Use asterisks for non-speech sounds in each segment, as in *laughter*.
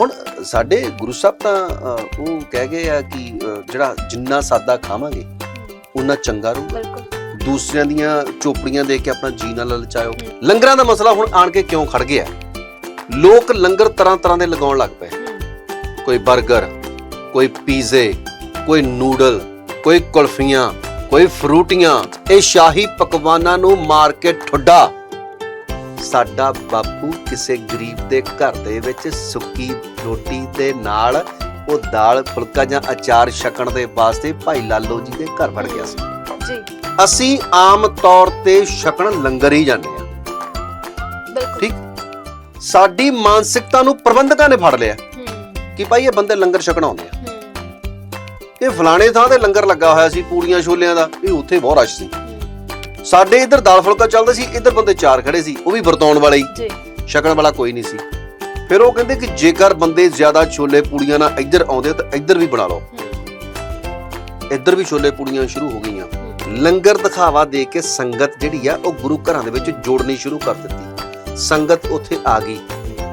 ਹੁਣ ਸਾਡੇ ਗੁਰੂ ਸਾਹਿਬ ਤਾਂ ਉਹ ਕਹਿ ਗਏ ਆ ਕਿ ਜਿਹੜਾ ਜਿੰਨਾ ਸਾਦਾ ਖਾਵਾਂਗੇ ਉਨਾ ਚੰਗਾ ਰਹੂਗਾ। ਦੂਸਰਿਆਂ ਦੀਆਂ ਚੋਪੜੀਆਂ ਦੇ ਕੇ ਆਪਣਾ ਜੀ ਨਾ ਲਲਚਾਇਓ। ਲੰਗਰਾਂ ਦਾ ਮਸਲਾ ਹੁਣ ਆਣ ਕੇ ਕਿਉਂ ਖੜ ਗਿਆ? ਲੋਕ ਲੰਗਰ ਤਰ੍ਹਾਂ ਤਰ੍ਹਾਂ ਦੇ ਲਗਾਉਣ ਲੱਗ ਪਏ। ਕੋਈ 버ਗਰ ਕੋਈ ਪੀਜ਼ੇ ਕੋਈ ਨੂਡਲ ਕੋਈ ਕੁਲਫੀਆਂ ਕੋਈ ਫਰੂਟੀਆਂ ਇਹ ਸ਼ਾਹੀ ਪਕਵਾਨਾਂ ਨੂੰ ਮਾਰ ਕੇ ਠੁੱਡਾ। ਸਾਡਾ ਬਾਪੂ ਕਿਸੇ ਗਰੀਬ ਦੇ ਘਰ ਦੇ ਵਿੱਚ ਸੁੱਕੀ ਰੋਟੀ ਦੇ ਨਾਲ ਉਹ ਦਾਲ ਫੁਲਕਾ ਜਾਂ ਅਚਾਰ ਛਕਣ ਦੇ ਵਾਸਤੇ ਭਾਈ ਲਾਲੋ ਜੀ ਦੇ ਘਰ ਵੜ ਗਿਆ ਸੀ। ਜੀ। ਅਸੀਂ ਆਮ ਤੌਰ ਤੇ ਛਕਣ ਲੰਗਰ ਹੀ ਜਾਂਦੇ ਆ ਬਿਲਕੁਲ। ਠੀਕ? ਸਾਡੀ ਮਾਨਸਿਕਤਾ ਨੂੰ ਪ੍ਰਬੰਧਕਾਂ ਨੇ ਫੜ ਲਿਆ। ਹੂੰ। ਕਿ ਭਾਈ ਇਹ ਬੰਦੇ ਲੰਗਰ ਛਕਣ ਆਉਂਦੇ ਆ। ਹੂੰ। ਇਹ ਫਲਾਣੇ ਥਾਂ ਤੇ ਲੰਗਰ ਲੱਗਾ ਹੋਇਆ ਸੀ ਪੂੜੀਆਂ ਛੋਲਿਆਂ ਦਾ ਇਹ ਉੱਥੇ ਬਹੁਤ ਰਸ਼ ਸੀ। ਹੂੰ, ਸਾਡੇ ਇੱਧਰ ਦਾਲ ਫੁਲਕਾ ਚੱਲਦਾ ਸੀ ਇੱਧਰ ਬੰਦੇ ਚਾਰ ਖੜੇ ਸੀ ਉਹ ਵੀ ਵਰਤਾਉਣ ਵਾਲੇ ਹੀ। ਜੀ। ਛਕਣ ਵਾਲਾ ਕੋਈ ਨਹੀਂ ਸੀ। ਫਿਰ ਉਹ ਕਹਿੰਦੇ ਕਿ ਜੇਕਰ ਬੰਦੇ ਜ਼ਿਆਦਾ ਛੋਲੇ ਪੂੜੀਆਂ ਨਾਲ ਇੱਧਰ ਆਉਂਦੇ ਤਾਂ ਇੱਧਰ ਵੀ ਬਣਾ ਲਓ। ਇੱਧਰ ਵੀ ਛੋਲੇ ਪੂੜੀਆਂ ਸ਼ੁਰੂ ਹੋ ਗਈਆਂ। ਲੰਗਰ ਦਿਖਾਵਾ ਦੇ ਕੇ ਸੰਗਤ ਜਿਹੜੀ ਆ ਉਹ ਗੁਰੂ ਘਰਾਂ ਦੇ ਵਿੱਚ ਜੋੜਨੀ ਸ਼ੁਰੂ ਕਰ ਦਿੱਤੀ। ਸੰਗਤ ਉੱਥੇ ਆ ਗਈ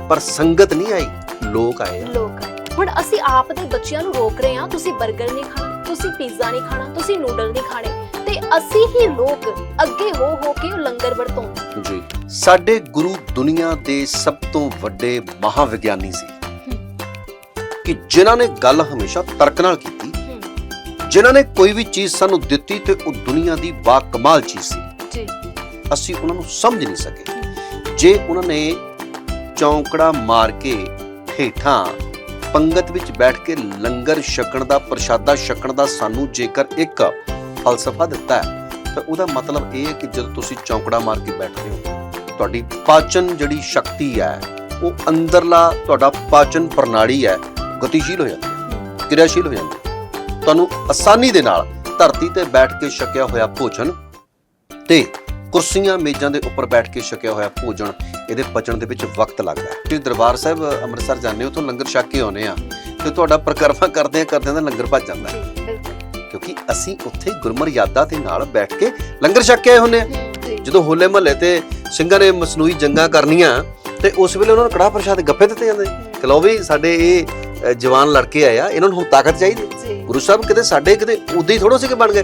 ਪਰ ਸੰਗਤ ਨਹੀਂ ਆਈ ਲੋਕ ਆਏ ਆ। ਲੋਕ। ਹੁਣ ਅਸੀਂ ਆਪ ਦੇ ਬੱਚਿਆਂ ਨੂੰ ਰੋਕ ਰਹੇ ਹਾਂ ਤੁਸੀਂ 버ਗਰ ਨਹੀਂ ਖਾਣਾ ਤੁਸੀਂ ਪੀਜ਼ਾ ਨਹੀਂ ਖਾਣਾ ਤੁਸੀਂ ਨੂਡਲ ਨਹੀਂ ਖਾਣੇ। ਤੇ ਅਸੀਂ ਹੀ ਲੋਕ ਅੱਗੇ ਹੋ ਹੋ ਕੇ ਉਹ ਲੰਗਰ ਵਰਤਾਉਂਦੇ ਜੀ। ਸਾਡੇ ਗੁਰੂ ਦੁਨੀਆ ਦੇ ਸਭ ਤੋਂ ਵੱਡੇ ਮਹਾਵਿਗਿਆਨੀ ਸੀ। ਕਿ ਜਿਨ੍ਹਾਂ ਨੇ ਗੱਲ ਹਮੇਸ਼ਾ ਤਰਕ ਨਾਲ ਕੀਤੀ ਜਿਨ੍ਹਾਂ ਨੇ ਕੋਈ ਵੀ ਚੀਜ਼ ਸਾਨੂੰ ਦਿੱਤੀ ਤੇ ਉਹ ਦੁਨੀਆ ਦੀ ਬਾ ਕਮਾਲ ਚੀਜ਼ ਸੀ। ਜੀ। ਅਸੀਂ ਉਹਨਾਂ ਨੂੰ ਸਮਝ ਨਹੀਂ ਸਕੇ। ਜੇ ਉਹਨਾਂ ਨੇ ਚੌਂਕੜਾ ਮਾਰ ਕੇ ਹੇਠਾਂ ਪੰਗਤ ਵਿੱਚ ਬੈਠ ਕੇ ਲੰਗਰ ਛਕਣ ਦਾ ਪ੍ਰਸ਼ਾਦਾ ਛਕਣ ਦਾ ਸਾਨੂੰ ਜੇਕਰ ਇੱਕ ਫਲਸਫਾ ਦਿੱਤਾ ਹੈ, ਤਾਂ ਉਹਦਾ ਮਤਲਬ ਇਹ ਹੈ ਕਿ ਜਦੋਂ ਤੁਸੀਂ ਚੌਂਕੜਾ ਮਾਰ ਕੇ ਬੈਠਦੇ ਹੋ, ਤੁਹਾਡੀ ਪਾਚਨ ਜਿਹੜੀ ਸ਼ਕਤੀ ਹੈ, ਉਹ ਅੰਦਰਲਾ ਤੁਹਾਡਾ ਪਾਚਨ ਪ੍ਰਣਾਲੀ ਹੈ, ਗਤੀਸ਼ੀਲ ਹੋ ਜਾਂਦੀ ਹੈ, ਕਿਰਿਆਸ਼ੀਲ ਹੋ ਜਾਂਦੀ ਹੈ ਤੁਹਾਨੂੰ ਆਸਾਨੀ ਦੇ ਨਾਲ ਧਰਤੀ ਤੇ ਬੈਠ ਕੇ ਛਕਿਆ ਹੋਇਆ ਭੋਜਨ ਤੇ ਕੁਰਸੀਆਂ, ਮੇਜ਼ਾਂ ਦੇ ਉੱਪਰ ਬੈਠ ਕੇ ਛਕਿਆ ਹੋਇਆ ਭੋਜਨ, ਇਹਦੇ ਪਚਣ ਦੇ ਵਿੱਚ ਵਕਤ ਲੱਗਦਾ ਹੈ ਤੁਸੀਂ ਦਰਬਾਰ ਸਾਹਿਬ, ਅੰਮ੍ਰਿਤਸਰ ਜਾਂਦੇ ਹੋ ਤਾਂ ਲੰਗਰ ਛਕ ਕੇ ਆਉਨੇ ਆ ਤੇ ਤੁਹਾਡਾ ਪ੍ਰਕਰਮਾ ਕਰਦੇ ਆ ਕਰਦੇ ਦਾ ਲੰਗਰ ਭੱਜ ਜਾਂਦਾ ਹੈ। ਕਿਉਂਕਿ ਅਸੀਂ ਉੱਥੇ ਗੁਰਮਰਿਆਦਾ ਦੇ ਨਾਲ ਬੈਠ ਕੇ ਲੰਗਰ ਛਕ ਕੇ ਆਏ ਹੁੰਨੇ ਆ। ਜਦੋਂ ਹੋਲੇ ਮਹੱਲੇ ਤੇ ਸਿੰਘਾਂ ਨੇ ਮਸਨੂਈ ਜੰਗਾਂ ਕਰਨੀਆਂ ਤੇ ਉਸ ਵੇਲੇ ਉਹਨਾਂ ਨੂੰ ਕੜਾਹ ਪ੍ਰਸ਼ਾਦ ਗੱਫੇ ਦਿੱਤੇ ਜਾਂਦੇ ਕਿ ਲਓ ਵੀ ਸਾਡੇ ਇਹ ਜਵਾਨ ਲੜਕੇ ਆਏ ਆ ਇਹਨਾਂ ਨੂੰ ਹੁਣ ਤਾਕਤ ਚਾਹੀਦੀ। ਗੁਰੂ ਸਾਹਿਬ ਕਿਤੇ ਸਾਡੇ ਕਿਤੇ ਉਦਾਂ ਹੀ ਥੋੜੋ ਸੀ ਕਿ ਬਣ ਗਏ।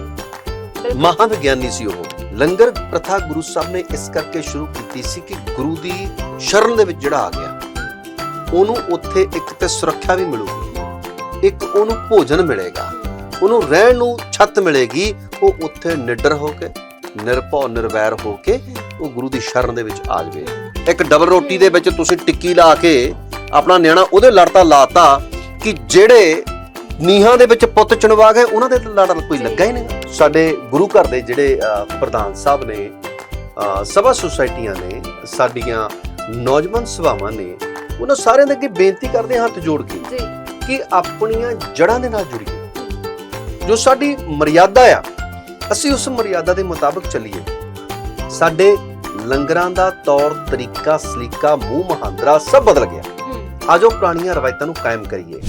ਮਹਾਨ ਵਿਗਿਆਨੀ ਸੀ ਉਹ। ਲੰਗਰ ਪ੍ਰਥਾ ਗੁਰੂ ਸਾਹਿਬ ਨੇ ਇਸ ਕਰਕੇ ਸ਼ੁਰੂ ਕੀਤੀ ਸੀ ਕਿ ਗੁਰੂ ਦੀ ਸ਼ਰਨ ਦੇ ਵਿੱਚ ਜਿਹੜਾ ਆ ਗਿਆ ਉਹਨੂੰ ਉੱਥੇ ਇੱਕ ਤੇ ਸੁਰੱਖਿਆ ਵੀ ਮਿਲੂਗੀ ਇੱਕ ਉਹਨੂੰ ਭੋਜਨ ਮਿਲੇਗਾ। ਉਹਨੂੰ ਰਹਿਣ ਨੂੰ ਛੱਤ ਮਿਲੇਗੀ ਉਹ ਉੱਥੇ ਨਿਡਰ ਹੋ ਕੇ ਨਿਰਭਉ ਨਿਰਵੈਰ ਹੋ ਕੇ ਉਹ ਗੁਰੂ ਦੀ ਸ਼ਰਨ ਦੇ ਵਿੱਚ ਆ ਜਾਵੇ। ਇੱਕ ਡਬਲ ਰੋਟੀ ਦੇ ਵਿੱਚ ਤੁਸੀਂ ਟਿੱਕੀ ਲਾ ਕੇ ਆਪਣਾ ਨਿਆਣਾ ਉਹਦੇ ਲੜਤਾ ਲਾਤਾ ਕਿ ਜਿਹੜੇ ਨੀਹਾਂ ਦੇ ਵਿੱਚ ਪੁੱਤ ਚੁਣਵਾ ਗਏ ਉਹਨਾਂ ਦੇ ਤਾਂ ਲੜ ਕੋਈ ਲੱਗਾ ਹੀ ਨਹੀਂ। ਸਾਡੇ ਗੁਰੂ ਘਰ ਦੇ ਜਿਹੜੇ ਪ੍ਰਧਾਨ ਸਾਹਿਬ ਨੇ ਸਭਾ ਸੁਸਾਇਟੀਆਂ ਨੇ ਸਾਡੀਆਂ ਨੌਜਵਾਨ ਸਭਾਵਾਂ ਨੇ ਉਹਨਾਂ ਸਾਰਿਆਂ ਦੇ ਅੱਗੇ ਬੇਨਤੀ ਕਰਦੇ ਹਾਂ ਹੱਥ ਜੋੜ ਕੇ ਜੀ। ਕਿ ਆਪਣੀਆਂ ਜੜ੍ਹਾਂ ਦੇ ਨਾਲ ਜੁੜੀਏ। ਜੋ ਸਾਡੀ ਮਰਿਆਦਾ ਆ ਅਸੀਂ ਉਸ ਮਰਿਆਦਾ ਦੇ ਮੁਤਾਬਕ ਚੱਲੀਏ। ਸਾਡੇ ਲੰਗਰਾਂ ਦਾ ਤੌਰ ਤਰੀਕਾ ਸਲੀਕਾ ਮੂੰਹ ਮਹਾਂਦਰਾ ਸਭ ਬਦਲ ਗਿਆ। ਆਜੋ ਪੁਰਾਣੀਆਂ ਰਵਾਇਤਾਂ ਨੂੰ ਕਾਇਮ ਕਰੀਏ।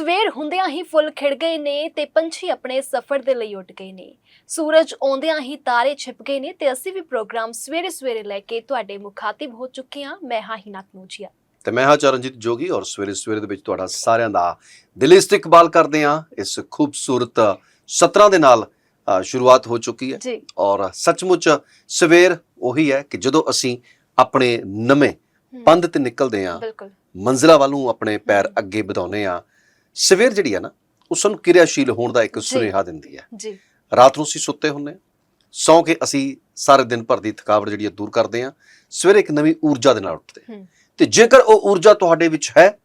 ਸਵੇਰ ਹੁੰਦਿਆਂ ਹੀ ਫੁੱਲ ਖਿੜ ਗਏ ਨੇ ਤੇ ਪੰਛੀ ਆਪਣੇ ਸਫ਼ਰ ਦੇ ਲਈ ਉੱਡ ਗਏ ਨੇ। ਸੂਰਜ ਆਉਂਦਿਆਂ ਹੀ ਤਾਰੇ ਛਿਪ ਗਏ ਨੇ ਤੇ ਅਸੀਂ ਵੀ ਪ੍ਰੋਗਰਾਮ ਸਵੇਰੇ ਸਵੇਰੇ ਲੈ ਕੇ ਤੁਹਾਡੇ ਮੁਖਾਤਿਬ ਹੋ ਚੁੱਕੇ ਹਾਂ। ਮੈਂ ਹਾਂ ਹਿਨਾ ਕਨੂਜੀਆ। ਤੇ ਮੈਂ ਹਾਂ ਚਰਨਜੀਤ ਜੋਗੀ ਔਰ ਸਵੇਰੇ ਸਵੇਰੇ ਦੇ ਵਿੱਚ ਤੁਹਾਡਾ ਸਾਰਿਆਂ ਦਾ ਦਿਲੀ ਇਸਤਕਬਾਲ ਕਰਦੇ ਹਾਂ। ਇਸ ਖੂਬਸੂਰਤ ਸਤਰਾਂ ਦੇ ਨਾਲ ਸ਼ੁਰੂਆਤ ਹੋ ਚੁੱਕੀ ਹੈ। ਔਰ ਸੱਚਮੁੱਚ ਸਵੇਰ ਉਹੀ ਹੈ ਕਿ ਜਦੋਂ ਅਸੀਂ ਆਪਣੇ ਨਵੇਂ ਪੰਧ ਤੇ ਨਿਕਲਦੇ ਹਾਂ ਬਿਲਕੁਲ। ਮੰਜ਼ਿਲਾਂ ਵੱਲ ਆਪਣੇ ਪੈਰ ਅੱਗੇ ਵਧਾਉਂਦੇ ਆ ਸਵੇਰ ਜਿਹੜੀ ਆ ਨਾ ਉਹ ਸਾਨੂੰ ਕਿਰਿਆਸ਼ੀਲ ਹੋਣ ਦਾ ਇੱਕ ਸੁਨੇਹਾ ਦਿੰਦੀ ਹੈ। ਜੀ। ਰਾਤ ਨੂੰ ਅਸੀਂ ਸੁੱਤੇ ਹੁੰਨੇ ਸੌਂ ਕੇ ਅਸੀਂ ਸਾਰੇ ਦਿਨ ਭਰ ਦੀ ਥਕਾਵਟ ਜਿਹੜੀ ਆ ਦੂਰ ਕਰਦੇ ਆ ਸਵੇਰੇ ਇੱਕ ਨਵੀਂ ਊਰਜਾ ਦੇ ਨਾਲ ਉੱਠਦੇ ਹਾਂ। ਹੂੰ, ਤੇ ਜੇਕਰ ਉਹ ਊਰਜਾ ਤੁਹਾਡੇ ਵਿੱਚ ਹੈ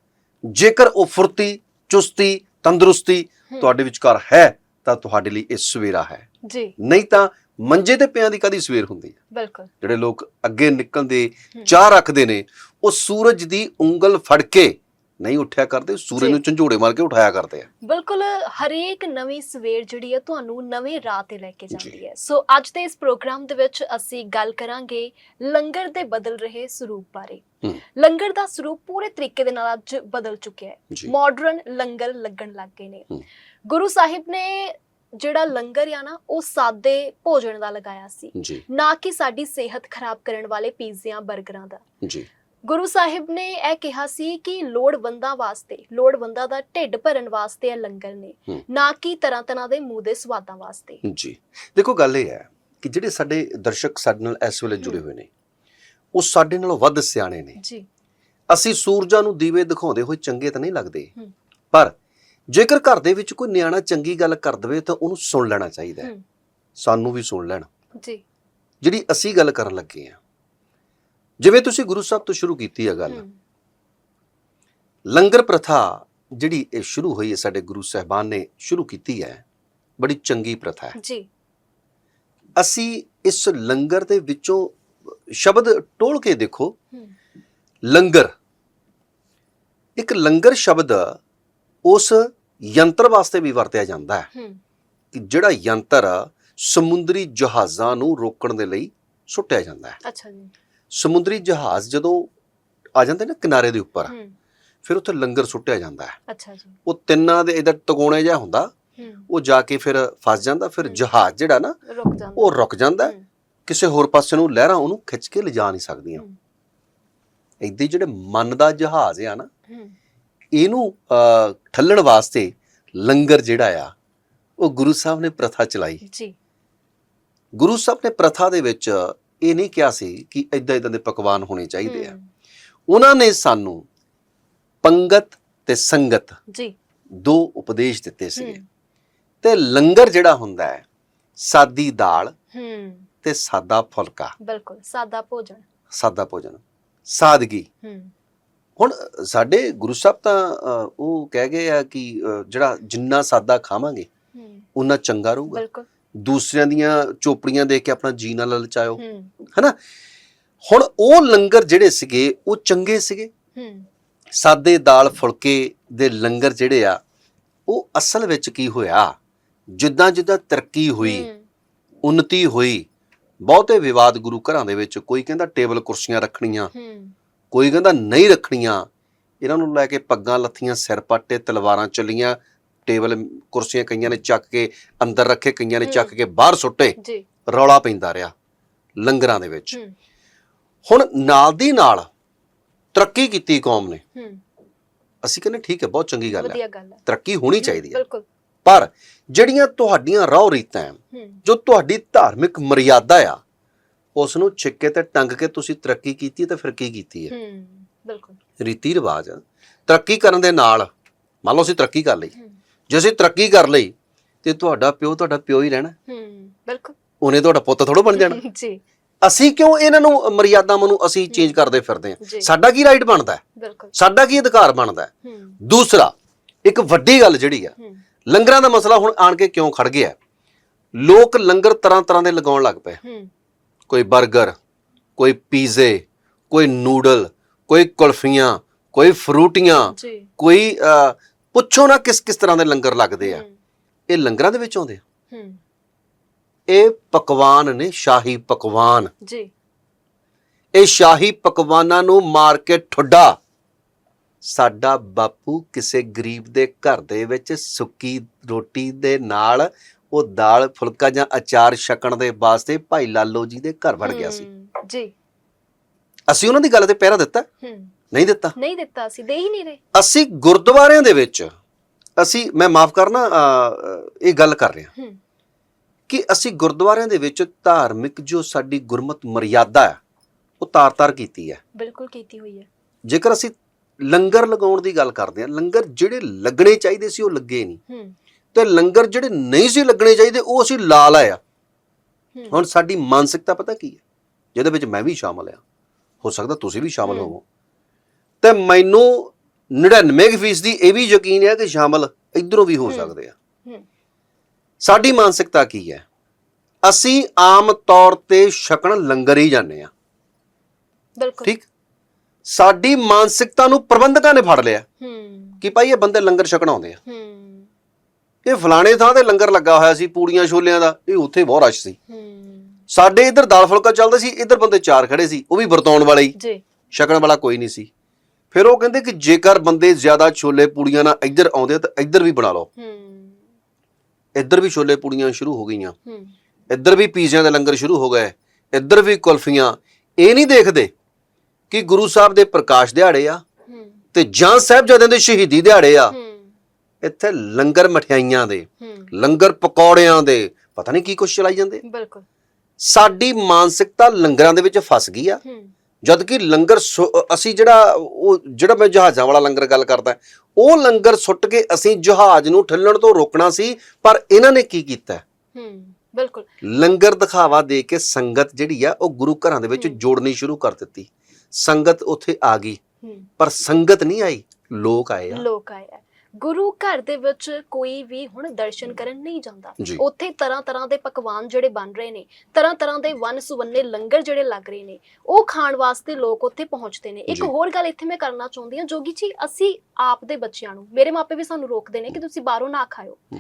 ਜੇਕਰ ਉਹ ਫੁਰਤੀ ਚੁਸਤੀ ਤੰਦਰੁਸਤੀ ਹੂੰ, ਤੁਹਾਡੇ ਵਿਚਕਾਰ ਹੈ ਤਾਂ ਤੁਹਾਡੇ ਲਈ ਇਹ ਸਵੇਰਾ ਹੈ। ਜੀ। ਨਹੀਂ ਤਾਂ ਮੰਜੇ ਤੇ ਪਿਆਂ ਦੀ ਕਦੀ ਸਵੇਰ ਹੁੰਦੀ ਹੈ? ਬਿਲਕੁਲ। ਜਿਹੜੇ ਲੋਕ ਅੱਗੇ ਨਿਕਲਣ ਦੇ ਹੂੰ। ਚਾਹ ਰੱਖਦੇ ਨੇ ਉਹ ਸੂਰਜ ਦੀ ਉਂਗਲ ਫੜ ਕੇ ਨਹੀਂ ਉੱਠਿਆ ਕਰਦੇ ਸੂਰਜ ਜੀ। ਨੂੰ ਝੰਜੋੜੇ ਮਾਰ ਕੇ ਉਠਾਇਆ ਕਰਦੇ ਆ। ਬਿਲਕੁਲ ਹਰੇਕ ਨਵੀਂ ਸਵੇਰ ਜਿਹੜੀ ਹੈ ਤੁਹਾਨੂੰ ਨਵੇਂ ਰਾਹ ਤੇ ਲੈ ਕੇ ਜਾਂਦੀ। ਹੈ। ਸੋ ਅੱਜ ਦੇ ਇਸ ਪ੍ਰੋਗਰਾਮ ਦੇ ਵਿੱਚ ਅਸੀਂ ਗੱਲ ਕਰਾਂਗੇ ਲੰਗਰ ਦੇ ਬਦਲ ਰਹੇ ਸਰੂਪ ਬਾਰੇ। ਹੂੰ। ਲੰਗਰ ਦਾ ਸਰੂਪ ਪੂਰੇ ਤਰੀਕੇ ਦੇ ਨਾਲ ਅੱਜ ਬਦਲ ਚੁੱਕਿਆ ਹੈ। ਜੀ। ਮਾਡਰਨ ਲੰਗਰ ਲੱਗਣ ਲੱਗ ਗਏ ਨੇ। ਹੂੰ। ਗੁਰੂ ਸਾਹਿਬ ਨੇ ਜਿਹੜਾ ਲੰਗਰ ਆ ਨਾ ਉਹ ਸਾਦੇ ਭੋਜਨ ਦਾ ਲਗਾਇਆ ਸੀ। ਜੀ। ਨਾ ਕਿ ਸਾਡੀ ਸਿਹਤ ਖਰਾਬ ਕਰਨ ਵਾਲੇ ਪੀਜ਼ਿਆਂ 버ਗਰਾਂ ਦਾ। ਜੀ। ਗੁਰੂ ਸਾਹਿਬ ਨੇ ਇਹ ਕਿਹਾ ਸੀ ਕਿ ਲੋੜਵੰਦਾਂ ਵਾਸਤੇ ਲੋੜਵੰਦਾਂ ਦਾ ਢਿੱਡ ਭਰਨ ਵਾਸਤੇ ਇਹ ਲੰਗਰ ਨੇ। ਨਾ ਕਿ ਤਰ੍ਹਾਂ ਤਰ੍ਹਾਂ ਦੇ ਮੂੰਹ ਦੇ ਸਵਾਦਾਂ ਵਾਸਤੇ। ਜੀ। ਦੇਖੋ ਗੱਲ ਇਹ ਹੈ ਕਿ ਜਿਹੜੇ ਸਾਡੇ ਦਰਸ਼ਕ ਸਾਡੇ ਨਾਲ ਇਸ ਵੇਲੇ ਜੁੜੇ ਹੋਏ ਨੇ ਉਹ ਸਾਡੇ ਨਾਲੋਂ ਵੱਧ ਸਿਆਣੇ ਨੇ। ਜੀ। ਅਸੀਂ ਸੂਰਜਾਂ ਨੂੰ ਦੀਵੇ ਦਿਖਾਉਂਦੇ ਹੋਏ ਚੰਗੇ ਤਾਂ ਨਹੀਂ ਲੱਗਦੇ। ਪਰ ਜੇਕਰ ਘਰ ਦੇ ਵਿੱਚ ਕੋਈ ਨਿਆਣਾ ਚੰਗੀ ਗੱਲ ਕਰ ਦਵੇ ਤਾਂ ਉਹਨੂੰ ਸੁਣ ਲੈਣਾ ਚਾਹੀਦਾ। ਸਾਨੂੰ ਵੀ ਸੁਣ ਲੈਣ। ਜੀ। ਜਿਹੜੀ ਅਸੀਂ ਗੱਲ ਕਰਨ ਲੱਗੇ ਆ ਜਿਵੇਂ ਤੁਸੀਂ ਗੁਰੂ ਸਾਹਿਬ ਤੋਂ ਸ਼ੁਰੂ ਕੀਤੀ ਹੈ ਗੱਲ ਲੰਗਰ ਪ੍ਰਥਾ ਜਿਹੜੀ ਇਹ ਸ਼ੁਰੂ ਹੋਈ ਹੈ ਸਾਡੇ ਗੁਰੂ ਸਾਹਿਬਾਨ ਨੇ ਸ਼ੁਰੂ ਕੀਤੀ ਹੈ ਬੜੀ ਚੰਗੀ ਪ੍ਰਥਾ ਹੈ। ਜੀ। ਅਸੀਂ ਇਸ ਲੰਗਰ ਦੇ ਵਿੱਚੋਂ ਸ਼ਬਦ ਟੋਲ ਕੇ ਦੇਖੋ। ਲੰਗਰ ਇੱਕ ਲੰਗਰ ਸ਼ਬਦ ਉਸ ਯੰਤਰ ਵਾਸਤੇ ਵੀ ਵਰਤਿਆ ਜਾਂਦਾ ਹੈ ਹੂੰ। ਕਿ ਜਿਹੜਾ ਯੰਤਰ ਸਮੁੰਦਰੀ ਜਹਾਜ਼ਾਂ ਨੂੰ ਰੋਕਣ ਦੇ ਲਈ ਸੁੱਟਿਆ ਜਾਂਦਾ ਹੈ। ਅੱਛਾ ਜੀ। ਸਮੁੰਦਰੀ ਜਹਾਜ਼ ਜਦੋਂ ਆ ਜਾਂਦੇ ਨਾ ਕਿਨਾਰੇ ਦੇ ਉੱਪਰ ਫਿਰ ਉੱਥੇ ਲੰਗਰ ਸੁੱਟਿਆ ਜਾਂਦਾ ਹੈ। ਅੱਛਾ ਜੀ। ਉਹ ਤਿੰਨਾਂ ਦੇ ਇਧਰ ਤਗੋਣੇ ਜਿਹਾ ਹੁੰਦਾ ਉਹ ਜਾ ਕੇ ਫਿਰ ਫਸ ਜਾਂਦਾ ਫਿਰ। ਜਹਾਜ਼ ਜਿਹੜਾ ਨਾ ਉਹ ਰੁਕ ਜਾਂਦਾ ਕਿਸੇ ਹੋਰ ਪਾਸੇ ਨੂੰ ਲਹਿਰਾਂ ਉਹਨੂੰ ਖਿੱਚ ਕੇ ਲਿਜਾ ਨਹੀਂ ਸਕਦੀਆਂ। ਹੀ। ਜਿਹੜੇ ਮਨ ਦਾ ਜਹਾਜ਼ ਆ ਨਾ ਇਹਨੂੰ ਠੱਲਣ ਵਾਸਤੇ ਲੰਗਰ ਜਿਹੜਾ ਆ ਉਹ ਗੁਰੂ ਸਾਹਿਬ ਨੇ ਪ੍ਰਥਾ ਚਲਾਈ। ਜੀ। ਗੁਰੂ ਸਾਹਿਬ ਨੇ ਪ੍ਰਥਾ ਦੇ ਵਿੱਚ ਇਹ ਨਹੀਂ ਕਿਹਾ ਸੀ ਕਿ ਇਦਾਂ ਇਦਾਂ ਦੇ ਪਕਵਾਨ ਹੋਣੇ ਚਾਹੀਦੇ ਆ। ਉਹਨਾਂ ਨੇ ਸਾਨੂੰ ਪੰਗਤ ਤੇ ਸੰਗਤ ਜੀ। ਦੋ ਉਪਦੇਸ਼ ਦਿੱਤੇ ਹੂੰ। ਤੇ ਲੰਗਰ ਜਿਹੜਾ ਹੁੰਦਾ ਹੈ ਸਾਦੀ ਦਾਲ ਹੂੰ। ਤੇ ਸਾਦਾ ਫੁਲਕਾ। ਬਿਲਕੁਲ ਸਾਦਾ ਭੋਜਨ। ਸਾਦਾ ਭੋਜਨ ਸਾਦਗੀ। ਹੂੰ। ਹੁਣ ਸਾਡੇ ਗੁਰੂ ਸਾਹਿਬ ਤਾਂ ਉਹ ਕਹਿ ਗਏ ਆ ਕਿ ਜਿਹੜਾ ਜਿੰਨਾ ਸਾਦਾ ਖਾਵਾਂਗੇ ਹੂੰ। ਉਨਾ ਚੰਗਾ ਰਹੂਗਾ। ਬਿਲਕੁਲ। ਦੂਸਰਿਆਂ ਦੀਆਂ ਚੋਪੜੀਆਂ ਦੇਖ ਕੇ ਆਪਣਾ ਜੀ ਨਾ ਲਲਚਾਇਓ ਹਨਾ? ਹੁਣ ਉਹ ਲੰਗਰ ਜਿਹੜੇ ਸੀਗੇ ਉਹ ਚੰਗੇ ਸੀਗੇ। ਸਾਦੇ ਦਾਲ ਫੁਲਕੇ ਦੇ ਲੰਗਰ ਜਿਹੜੇ ਆ ਉਹ ਅਸਲ ਵਿੱਚ ਕੀ ਹੋਇਆ? ਜਿੱਦਾਂ ਜਿੱਦਾਂ ਤਰੱਕੀ ਹੋਈ ਉન્નਤੀ ਹੋਈ ਬਹੁਤੇ ਵਿਵਾਦ ਗੁਰੂ ਘਰਾਂ ਦੇ ਵਿੱਚ ਕੋਈ ਕਹਿੰਦਾ ਟੇਬਲ ਕੁਰਸੀਆਂ ਰੱਖਣੀਆਂ ਕੋਈ ਕਹਿੰਦਾ ਨਹੀਂ ਰੱਖਣੀਆਂ ਇਹਨਾਂ ਨੂੰ ਲੈ ਕੇ ਪੱਗਾਂ ਲੱਥੀਆਂ ਸਿਰ ਪਾਟੇ ਤਲਵਾਰਾਂ ਚੱਲੀਆਂ ਟੇਬਲ ਕੁਰਸੀਆਂ ਕਈਆਂ ਨੇ ਚੱਕ ਕੇ ਅੰਦਰ ਰੱਖੇ ਕਈਆਂ ਨੇ ਚੱਕ। ਕੇ ਬਾਹਰ ਸੁੱਟੇ। ਜੀ। ਰੌਲਾ ਪੈਂਦਾ ਰਿਹਾ ਲੰਗਰਾਂ ਦੇ ਵਿੱਚ। ਹੁਣ ਨਾਲ ਦੀ ਨਾਲ ਤਰੱਕੀ ਕੀਤੀ ਕੌਮ ਨੇ। ਅਸੀਂ ਕਹਿੰਦੇ ਠੀਕ ਹੈ ਬਹੁਤ ਚੰਗੀ ਗੱਲ ਹੈ। ਤਰੱਕੀ ਹੋਣੀ ਚਾਹੀਦੀ ਹੈ। ਬਿਲਕੁਲ। ਪਰ ਜਿਹੜੀਆਂ ਤੁਹਾਡੀਆਂ ਰੌ ਰੀਤਾਂ ਜੋ ਤੁਹਾਡੀ ਧਾਰਮਿਕ ਮਰਿਆਦਾ ਆ ਉਸ ਨੂੰ ਛਿੱਕੇ ਤੇ ਟੰਗ ਕੇ ਤੁਸੀਂ ਤਰੱਕੀ ਕੀਤੀ ਤਾਂ ਫਿਰ ਕੀ ਕੀਤੀ ਹੈ? ਬਿਲਕੁਲ। ਰੀਤੀ ਰਿਵਾਜ ਤਰੱਕੀ ਕਰਨ ਦੇ ਨਾਲ ਮੰਨ ਲਓ ਅਸੀਂ ਤਰੱਕੀ ਕਰ ਲਈ। ਜੇ ਅਸੀਂ ਤਰੱਕੀ ਕਰ ਲਈ ਤੇ ਤੁਹਾਡਾ ਪਿਓ ਤੁਹਾਡਾ ਪਿਓ ਹੀ ਰਹਿਣਾ। ਹੂੰ ਬਿਲਕੁਲ। ਉਹਨੇ ਤੁਹਾਡਾ ਪੁੱਤ ਥੋੜੋ ਬਣ ਜਾਣਾ। *laughs* ਜੀ। ਅਸੀਂ ਕਿਉਂ ਇਹਨਾਂ ਨੂੰ ਮਰਿਆਦਾਵਾਂ ਨੂੰ ਅਸੀਂ ਚੇਂਜ ਕਰਦੇ ਫਿਰਦੇ ਹਾਂ? ਸਾਡਾ ਕੀ ਰਾਈਟ ਬਣਦਾ ਹੈ? ਬਿਲਕੁਲ। ਸਾਡਾ ਕੀ ਅਧਿਕਾਰ ਬਣਦਾ ਦੂਸਰਾ ਇੱਕ ਵੱਡੀ ਗੱਲ ਜਿਹੜੀ ਆ ਲੰਗਰਾਂ ਦਾ ਮਸਲਾ ਹੁਣ ਆਣ ਕੇ ਕਿਉਂ ਖੜ ਗਿਆ ਲੋਕ ਲੰਗਰ ਤਰ੍ਹਾਂ ਤਰ੍ਹਾਂ ਦੇ ਲਗਾਉਣ ਲੱਗ ਪਏ। ਕੋਈ 버ਗਰ ਕੋਈ ਪੀਜ਼ੇ ਕੋਈ ਨੂਡਲ ਕੋਈ ਕੁਲਫੀਆਂ ਕੋਈ ਫਰੂਟੀਆਂ ਕੋਈ ਪੁੱਛੋ ਨਾ ਕਿਸ ਕਿਸ ਤਰ੍ਹਾਂ ਦੇ ਲੰਗਰ ਲੱਗਦੇ ਆ। ਇਹ ਲੰਗਰਾਂ ਦੇ ਵਿੱਚ ਆਉਂਦੇ ਆ। ਇਹ ਪਕਵਾਨ ਨੇ ਸ਼ਾਹੀ ਪਕਵਾਨ। ਜੀ। ਇਹ ਸ਼ਾਹੀ ਪਕਵਾਨਾਂ ਨੂੰ ਮਾਰ ਕੇ ਠੁੱਡਾ। ਸਾਡਾ ਬਾਪੂ ਕਿਸੇ ਗਰੀਬ ਦੇ ਘਰ ਦੇ ਵਿੱਚ ਸੁੱਕੀ ਰੋਟੀ ਦੇ ਨਾਲ ਉਹ ਦਾਲ ਫੁਲਕਾ ਜਾਂ ਅਚਾਰ ਛਕਣ ਦੇ ਵਾਸਤੇ ਭਾਈ ਲਾਲੋ ਜੀ ਦੇ ਘਰ ਵੜ ਗਿਆ ਸੀ। ਜੀ। ਅਸੀਂ ਉਹਨਾਂ ਦੀ ਗੱਲ ਤੇ ਪਹਿਰਾ ਦਿੱਤਾ। ਹੂੰ। ਨਹੀਂ ਦਿੱਤਾ। ਨਹੀਂ ਦਿੱਤਾ ਸੀ ਦੇ ਹੀ ਨਹੀਂ ਰਹੇ। ਅਸੀਂ ਗੁਰਦੁਆਰਿਆਂ ਦੇ ਵਿੱਚ ਅਸੀਂ ਮੈਂ ਮਾਫ ਕਰਨਾ ਇਹ ਗੱਲ ਕਰ ਰਿਹਾ। ਕਿ ਅਸੀਂ ਗੁਰਦੁਆਰਿਆਂ ਦੇ ਵਿੱਚ ਧਾਰਮਿਕ ਜੋ ਸਾਡੀ ਗੁਰਮਤ ਮਰਿਆਦਾ ਹੈ ਉਹ ਤਾਰ-ਤਾਰ ਕੀਤੀ ਹੈ। ਬਿਲਕੁਲ ਕੀਤੀ ਹੋਈ ਹੈ। ਜੇਕਰ ਅਸੀਂ ਲੰਗਰ ਲਗਾਉਣ ਦੀ ਗੱਲ ਕਰਦੇ ਹਾਂ ਲੰਗਰ ਜਿਹੜੇ ਲੱਗਣੇ ਚਾਹੀਦੇ ਸੀ ਉਹ ਲੱਗੇ ਨਹੀਂ। ਤੇ ਲੰਗਰ ਜਿਹੜੇ ਨਹੀਂ ਸੀ ਲੱਗਣੇ ਚਾਹੀਦੇ ਉਹ ਅਸੀਂ ਲਾ ਲਾਇਆ ਹੁਣ ਸਾਡੀ ਮਾਨਸਿਕਤਾ ਪਤਾ ਕੀ ਹੈ? ਜਿਹਦੇ ਵਿੱਚ ਮੈਂ ਵੀ ਸ਼ਾਮਲ ਆ। ਹੋ ਸਕਦਾ ਤੁਸੀਂ ਵੀ ਸ਼ਾਮਲ। ਹੋਵੋ। ਤੇ ਮੈਨੂੰ 99% ਦੀ ਇਹ ਵੀ ਯਕੀਨ ਹੈ ਕਿ ਸ਼ਾਮਲ ਇਧਰੋਂ ਵੀ ਹੋ। ਸਕਦੇ ਆ। ਸਾਡੀ ਮਾਨਸਿਕਤਾ ਕੀ ਹੈ? ਅਸੀਂ ਆਮ ਤੌਰ ਤੇ ਛਕਣ ਲੰਗਰ ਹੀ ਜਾਂਦੇ ਆ। ਬਿਲਕੁਲ। ਠੀਕ? ਸਾਡੀ ਮਾਨਸਿਕਤਾ ਨੂੰ ਪ੍ਰਬੰਧਕਾਂ ਨੇ ਫੜ ਲਿਆ। ਹੂੰ। ਕਿ ਭਾਈ ਇਹ ਬੰਦੇ ਲੰਗਰ ਛਕਣ ਆਉਂਦੇ ਆ। ਹੂੰ। ਇਹ ਫਲਾਣੇ ਥਾਂ ਤੇ ਲੰਗਰ ਲੱਗਾ ਹੋਇਆ ਸੀ ਪੂੜੀਆਂ ਛੋਲਿਆਂ ਦਾ ਇਹ ਉੱਥੇ ਬਹੁਤ ਰਸ਼ ਸੀ। ਹੂੰ। ਸਾਡੇ ਇੱਧਰ ਦਾਲ ਫੁਲਕਾ ਚੱਲਦਾ ਸੀ ਇੱਧਰ ਬੰਦੇ ਚਾਰ ਖੜੇ ਸੀ ਉਹ ਵੀ ਵਰਤਾਉਣ ਵਾਲੇ ਹੀ। ਜੀ। ਛਕਣ ਵਾਲਾ ਕੋਈ ਨਹੀਂ ਸੀ। ਫਿਰ ਉਹ ਕਹਿੰਦੇ ਕਿ ਜੇਕਰ ਬੰਦੇ ਜ਼ਿਆਦਾ ਛੋਲੇ ਪੂੜੀਆਂ ਨਾਲ ਇੱਧਰ ਆਉਂਦੇ ਤਾਂ ਇੱਧਰ ਵੀ ਬਣਾ ਲਓ। ਹੂੰ। ਇੱਧਰ ਵੀ ਛੋਲੇ ਪੂੜੀਆਂ ਸ਼ੁਰੂ ਹੋ ਗਈਆਂ। ਹੂੰ। ਇੱਧਰ ਵੀ ਪੀਜ਼ਿਆਂ ਦੇ ਲੰਗਰ ਸ਼ੁਰੂ ਹੋ ਗਏ। ਇੱਧਰ ਵੀ ਕੁਲਫੀਆਂ। ਇਹ ਨਹੀਂ ਦੇਖਦੇ ਕਿ ਗੁਰੂ ਸਾਹਿਬ ਦੇ ਪ੍ਰਕਾਸ਼ ਦਿਹਾੜੇ ਆ ਹੂੰ। ਤੇ ਜਾਂ ਸਾਹਿਬਜ਼ਾਦਿਆਂ ਦੇ ਸ਼ਹੀਦੀ ਦਿਹਾੜੇ ਆ। ਹੂੰ। ਇੱਥੇ ਲੰਗਰ ਮਠਿਆਈਆਂ ਦੇ ਹੂੰ। ਲੰਗਰ ਪਕੌੜਿਆਂ ਦੇ ਪਤਾ ਨਹੀਂ ਕੀ ਕੁਛ ਚਲਾਈ ਜਾਂਦੇ। ਬਿਲਕੁਲ। ਸਾਡੀ ਮਾਨਸਿਕਤਾ ਲੰਗਰਾਂ ਦੇ ਵਿੱਚ ਫਸ ਗਈ ਆ। ਹੂੰ। ਜਦ ਕਿ ਲੰਗਰ ਅਸੀਂ ਜਿਹੜਾ ਉਹ ਜਿਹੜਾ ਮੈਂ ਜਹਾਜ਼ਾਂ ਵਾਲਾ ਲੰਗਰ ਗੱਲ ਕਰਦਾ ਉਹ ਲੰਗਰ ਸੁੱਟ ਕੇ ਅਸੀਂ ਜਹਾਜ਼ ਨੂੰ ਠੱਲਣ ਤੋਂ ਰੋਕਣਾ ਸੀ ਪਰ ਇਹਨਾਂ ਨੇ ਕੀ ਕੀਤਾ? ਹੂੰ ਬਿਲਕੁਲ। ਲੰਗਰ ਦਿਖਾਵਾ ਦੇ ਕੇ ਸੰਗਤ ਜਿਹੜੀ ਆ ਉਹ ਗੁਰੂ ਘਰਾਂ ਦੇ ਵਿੱਚ। ਜੋੜਨੀ ਸ਼ੁਰੂ ਕਰ ਦਿੱਤੀ। ਸੰਗਤ ਉੱਥੇ ਆ ਗਈ ਪਰ ਸੰਗਤ ਨਹੀਂ ਆਈ ਲੋਕ ਆਏ ਆ। ਲੋਕ ਆਏ ਆ। ਗੁਰੂ ਘਰ ਦੇ ਵਿੱਚ ਕੋਈ ਵੀ ਹੁਣ ਦਰਸ਼ਨ ਕਰਨ ਨਹੀਂ ਜਾਂਦਾ ਜੀ। ਉੱਥੇ ਤਰ੍ਹਾਂ ਤਰ੍ਹਾਂ ਦੇ ਪਕਵਾਨ ਜਿਹੜੇ ਬਣ ਰਹੇ ਨੇ ਤਰ੍ਹਾਂ ਤਰ੍ਹਾਂ ਦੇ ਵੰਨ ਸੁਵੰਨੇ ਲੰਗਰ ਜਿਹੜੇ ਲੱਗ ਰਹੇ ਨੇ ਉਹ ਖਾਣ ਵਾਸਤੇ ਲੋਕ ਉੱਥੇ ਪਹੁੰਚਦੇ ਨੇ ਇੱਕ ਜੀ। ਹੋਰ ਗੱਲ ਇੱਥੇ ਮੈਂ ਕਰਨਾ ਚਾਹੁੰਦੀ ਹਾਂ ਜੋਗੀ ਜੀ ਅਸੀਂ ਆਪ ਦੇ ਬੱਚਿਆਂ ਨੂੰ ਮੇਰੇ ਮਾਪੇ ਵੀ ਸਾਨੂੰ ਰੋਕਦੇ ਨੇ ਕਿ ਤੁਸੀਂ ਬਾਹਰੋਂ ਨਾ ਖਾਓ ਹੂੰ।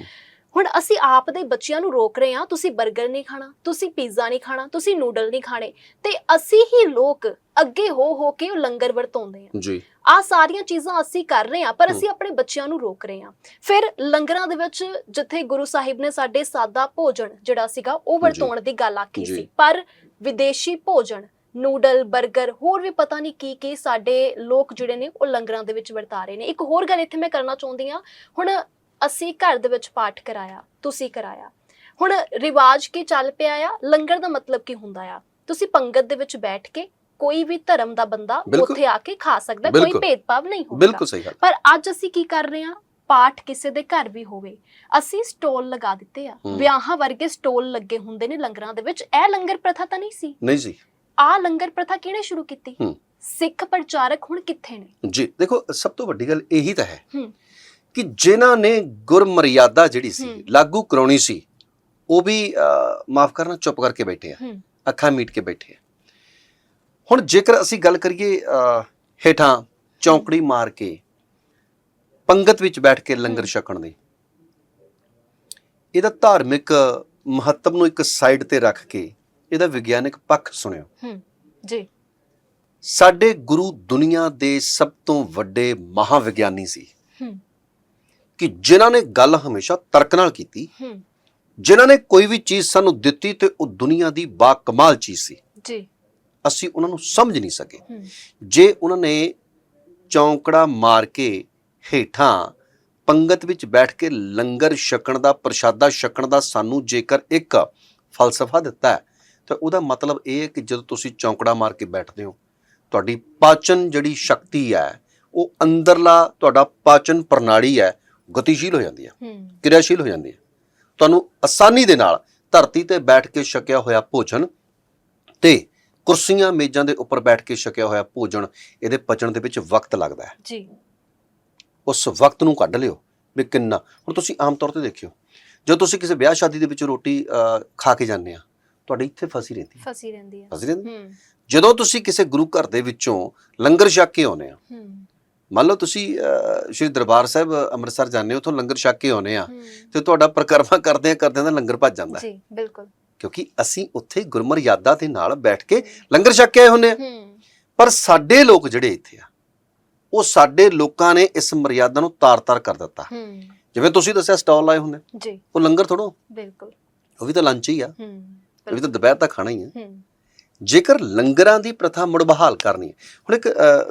ਹੁਣ ਅਸੀਂ ਆਪ ਦੇ ਬੱਚਿਆਂ ਨੂੰ ਰੋਕ ਰਹੇ ਹਾਂ ਤੁਸੀਂ 버ਗਰ ਨਹੀਂ ਖਾਣਾ ਤੁਸੀਂ ਪੀਜ਼ਾ ਨਹੀਂ ਖਾਣਾ ਤੁਸੀਂ ਨੂਡਲ ਨਹੀਂ ਖਾਣੇ ਤੇ ਅਸੀਂ ਹੀ ਲੋਕ ਅੱਗੇ ਹੋ ਹੋ ਕੇ ਉਹ ਲੰਗਰ ਵਰਤਾਉਂਦੇ ਹਾਂ। ਜੀ। ਆ ਸਾਰੀਆਂ ਚੀਜ਼ਾਂ ਅਸੀਂ ਕਰ ਰਹੇ ਹਾਂ ਪਰ। ਅਸੀਂ ਆਪਣੇ ਬੱਚਿਆਂ ਨੂੰ ਰੋਕ ਰਹੇ ਹਾਂ। ਫਿਰ ਲੰਗਰਾਂ ਦੇ ਵਿੱਚ ਜਿੱਥੇ ਗੁਰੂ ਸਾਹਿਬ ਨੇ ਸਾਡੇ ਸਾਦਾ ਭੋਜਨ ਜਿਹੜਾ ਸੀਗਾ ਉਹ ਵਰਤਾਉਣ ਦੀ ਗੱਲ ਆਖੀ। ਸੀ। ਪਰ ਵਿਦੇਸ਼ੀ ਭੋਜਨ ਨੂਡਲ 버ਗਰ ਹੋਰ ਵੀ ਪਤਾ ਨਹੀਂ ਕੀ ਕੀ ਸਾਡੇ ਲੋਕ ਜਿਹੜੇ ਨੇ ਉਹ ਲੰਗਰਾਂ ਦੇ ਵਿੱਚ ਵਰਤਾ ਰਹੇ ਨੇ। ਇੱਕ ਹੋਰ ਗੱਲ ਇੱਥੇ ਮੈਂ ਕਰਨਾ ਚਾਹੁੰਦੀ ਹਾਂ। ਹੁਣ ਅਸੀਂ ਘਰ ਦੇ ਵਿੱਚ ਪਾਠ ਕਰਾਇਆ ਤੁਸੀਂ ਕਰਾਇਆ। ਹੁਣ ਰਿਵਾਜ ਕੀ ਚੱਲ ਪਿਆ ਆ? ਲੰਗਰ ਦਾ ਮਤਲਬ ਕੀ ਹੁੰਦਾ ਆ? ਤੁਸੀਂ ਪੰਗਤ ਦੇ ਵਿੱਚ ਬੈਠ ਕੇ ਕੋਈ ਵੀ ਧਰਮ ਦਾ ਬੰਦਾ। ਉੱਥੇ ਆ ਕੇ ਖਾ ਸਕਦਾ ਕੋਈ। ਭੇਦਭਾਵ ਨਹੀਂ ਹੁੰਦਾ। ਬਿਲਕੁਲ ਸਹੀ ਗੱਲ। ਪਰ ਅੱਜ ਅਸੀਂ ਕੀ ਕਰ ਰਹੇ ਹਾਂ ਪਾਠ ਕਿਸੇ ਦੇ ਘਰ ਵੀ ਹੋਵੇ। ਅਸੀਂ ਸਟੋਲ ਲਗਾ ਦਿੱਤੇ ਆ। ਵਿਆਹਾਂ ਵਰਗੇ ਸਟੋਲ ਲੱਗੇ ਹੁੰਦੇ ਨੇ ਲੰਗਰਾਂ ਦੇ ਵਿੱਚ। ਇਹ ਲੰਗਰ ਪ੍ਰਥਾ ਤਾਂ ਨਹੀਂ ਸੀ? ਨਹੀਂ ਜੀ ਆ ਲੰਗਰ ਪ੍ਰਥਾ ਕਿਹਨੇ ਸ਼ੁਰੂ ਕੀਤੀ। ਸਿੱਖ ਪ੍ਰਚਾਰਕ ਹੁਣ ਕਿੱਥੇ ਨੇ? ਜੀ ਦੇਖੋ ਸਭ ਤੋਂ ਵੱਡੀ ਗੱਲ ਇਹੀ ਤਾਂ ਹੈ। ਕਿ ਜਿਨ੍ਹਾਂ ਨੇ ਗੁਰਮਰਿਆਦਾ ਜਿਹੜੀ ਸੀ। ਲਾਗੂ ਕਰਾਉਣੀ ਸੀ ਉਹ ਵੀ ਮਾਫ ਕਰਨਾ ਚੁੱਪ ਕਰਕੇ ਬੈਠੇ ਆ। ਅੱਖਾਂ ਮੀਟ ਕੇ ਬੈਠੇ ਆ ਹੁਣ ਜੇਕਰ ਅਸੀਂ ਗੱਲ ਕਰੀਏ ਹੇਠਾਂ ਚੌਂਕੜੀ ਮਾਰ ਕੇ ਪੰਗਤ ਵਿੱਚ ਬੈਠ ਕੇ ਲੰਗਰ। ਛਕਣ ਦੀ ਇਹਦਾ ਧਾਰਮਿਕ ਮਹੱਤਵ ਨੂੰ ਇੱਕ ਸਾਈਡ ਤੇ ਰੱਖ ਕੇ ਇਹਦਾ ਵਿਗਿਆਨਿਕ ਪੱਖ ਸੁਣਿਓ ਹਮ ਜੀ ਸਾਡੇ ਗੁਰੂ ਦੁਨੀਆ ਦੇ ਸਭ ਤੋਂ ਵੱਡੇ ਮਹਾਵਿਗਿਆਨੀ ਸੀ ਹਮ ਕਿ ਜਿਨ੍ਹਾਂ ਨੇ ਗੱਲ ਹਮੇਸ਼ਾ ਤਰਕ ਨਾਲ ਕੀਤੀ ਜਿਨ੍ਹਾਂ ਨੇ ਕੋਈ ਵੀ ਚੀਜ਼ ਸਾਨੂੰ ਦਿੱਤੀ ਤੇ ਉਹ ਦੁਨੀਆ ਦੀ ਬਾ ਕਮਾਲ ਚੀਜ਼ ਸੀ। ਜੀ। ਅਸੀਂ ਉਹਨਾਂ ਨੂੰ ਸਮਝ ਨਹੀਂ ਸਕੇ। ਜੇ ਉਹਨਾਂ ਨੇ ਚੌਂਕੜਾ ਮਾਰ ਕੇ ਹੇਠਾਂ ਪੰਗਤ ਵਿੱਚ ਬੈਠ ਕੇ ਲੰਗਰ ਛਕਣ ਦਾ ਪ੍ਰਸ਼ਾਦਾ ਛਕਣ ਦਾ ਸਾਨੂੰ ਜੇਕਰ ਇੱਕ ਫਲਸਫਾ ਦਿੱਤਾ ਹੈ ਤਾਂ ਉਹਦਾ ਮਤਲਬ ਇਹ ਹੈ ਕਿ ਜਦੋਂ ਤੁਸੀਂ ਚੌਂਕੜਾ ਮਾਰ ਕੇ ਬੈਠਦੇ ਹੋ ਤੁਹਾਡੀ ਪਾਚਨ ਜਿਹੜੀ ਸ਼ਕਤੀ ਹੈ ਉਹ ਅੰਦਰਲਾ ਤੁਹਾਡਾ ਪਾਚਨ ਪ੍ਰਣਾਲੀ ਹੈ ਗਤੀਸ਼ੀਲ ਹੋ ਜਾਂਦੀ ਹੈ। ਹਮ ਕਿਰਿਆਸ਼ੀਲ ਹੋ ਜਾਂਦੀ ਹੈ ਤੁਹਾਨੂੰ ਆਸਾਨੀ ਦੇ ਨਾਲ ਧਰਤੀ ਤੇ ਬੈਠ ਕੇ ਛਕਿਆ ਹੋਇਆ ਭੋਜਨ ਤੇ ਕੁਰਸੀਆਂ ਮੇਜ਼ਾਂ ਦੇ ਉੱਪਰ ਬੈਠ ਕੇ ਛਕਿਆ ਹੋਇਆ ਭੋਜਨ ਇਹਦੇ ਪਚਣ ਦੇ ਵਿੱਚ ਵਕਤ ਲੱਗਦਾ ਹੈ। ਜੀ। ਉਸ ਵਕਤ ਨੂੰ ਕੱਢ ਲਿਓ ਵੀ ਕਿੰਨਾ। ਹੁਣ ਤੁਸੀਂ ਆਮ ਤੌਰ ਤੇ ਦੇਖਿਓ ਜਦੋਂ ਤੁਸੀਂ ਕਿਸੇ ਵਿਆਹ ਸ਼ਾਦੀ ਦੇ ਵਿੱਚ ਰੋਟੀ ਖਾ ਕੇ ਜਾਂਦੇ ਆ ਤੁਹਾਡੀ ਇੱਥੇ ਫਸੀ ਰਹਿੰਦੀ ਹੈ ਫਸੀ ਰਹਿੰਦੀ ਹੈ ਫਸੀ ਰਹਿੰਦੀ ਜਦੋਂ ਤੁਸੀਂ ਕਿਸੇ ਗੁਰੂ ਘਰ ਦੇ ਵਿੱਚੋਂ ਲੰਗਰ ਛਕ ਕੇ ਆਉਨੇ ਆ ਮੰਨ ਲਓ ਤੁਸੀਂ ਸ਼੍ਰੀ ਦਰਬਾਰ ਸਾਹਿਬ ਅੰਮ੍ਰਿਤਸਰ ਜਾਂਦੇ ਹੋ ਉੱਥੋਂ ਲੰਗਰ ਛਕ ਕੇ ਆਉਨੇ ਆ ਤੇ ਤੁਹਾਡਾ ਪ੍ਰਕਰਮਾ ਕਰਦੇ ਆ ਕਰਦੇ ਦਾ ਲੰਗਰ ਭੱਜ ਜਾਂਦਾ। ਜੀ ਬਿਲਕੁਲ। ਕਿਉਂਕਿ ਅਸੀਂ ਉੱਥੇ ਗੁਰਮਰਿਆਦਾ ਦੇ ਨਾਲ ਬੈਠ ਕੇ ਲੰਗਰ ਛਕ ਕੇ ਆਏ ਹੁੰਦੇ ਆ। ਪਰ ਸਾਡੇ ਲੋਕ ਜਿਹੜੇ ਇੱਥੇ ਆ ਉਹ ਸਾਡੇ ਲੋਕਾਂ ਨੇ ਇਸ ਮਰਿਆਦਾ ਨੂੰ ਤਾਰ-ਤਾਰ ਕਰ ਦਿੱਤਾ। ਜਿਵੇਂ ਤੁਸੀਂ ਦੱਸਿਆ ਸਟਾਲ ਲਾਏ ਹੁੰਦੇ ਜੀ। ਉਹ ਲੰਗਰ ਥੋੜੋ ਬਿਲਕੁਲ। ਉਹ ਵੀ ਤਾਂ ਲੰਚ ਹੀ ਆ। ਉਹ ਵੀ ਤਾਂ ਦੁਪਹਿਰ ਤੱਕ ਖਾਣਾ ਹੀ ਆ। ਜੇਕਰ ਲੰਗਰਾਂ ਦੀ ਪ੍ਰਥਾ ਮੁੜ ਬਹਾਲ ਕਰਨੀ ਹੈ ਹੁਣ ਇੱਕ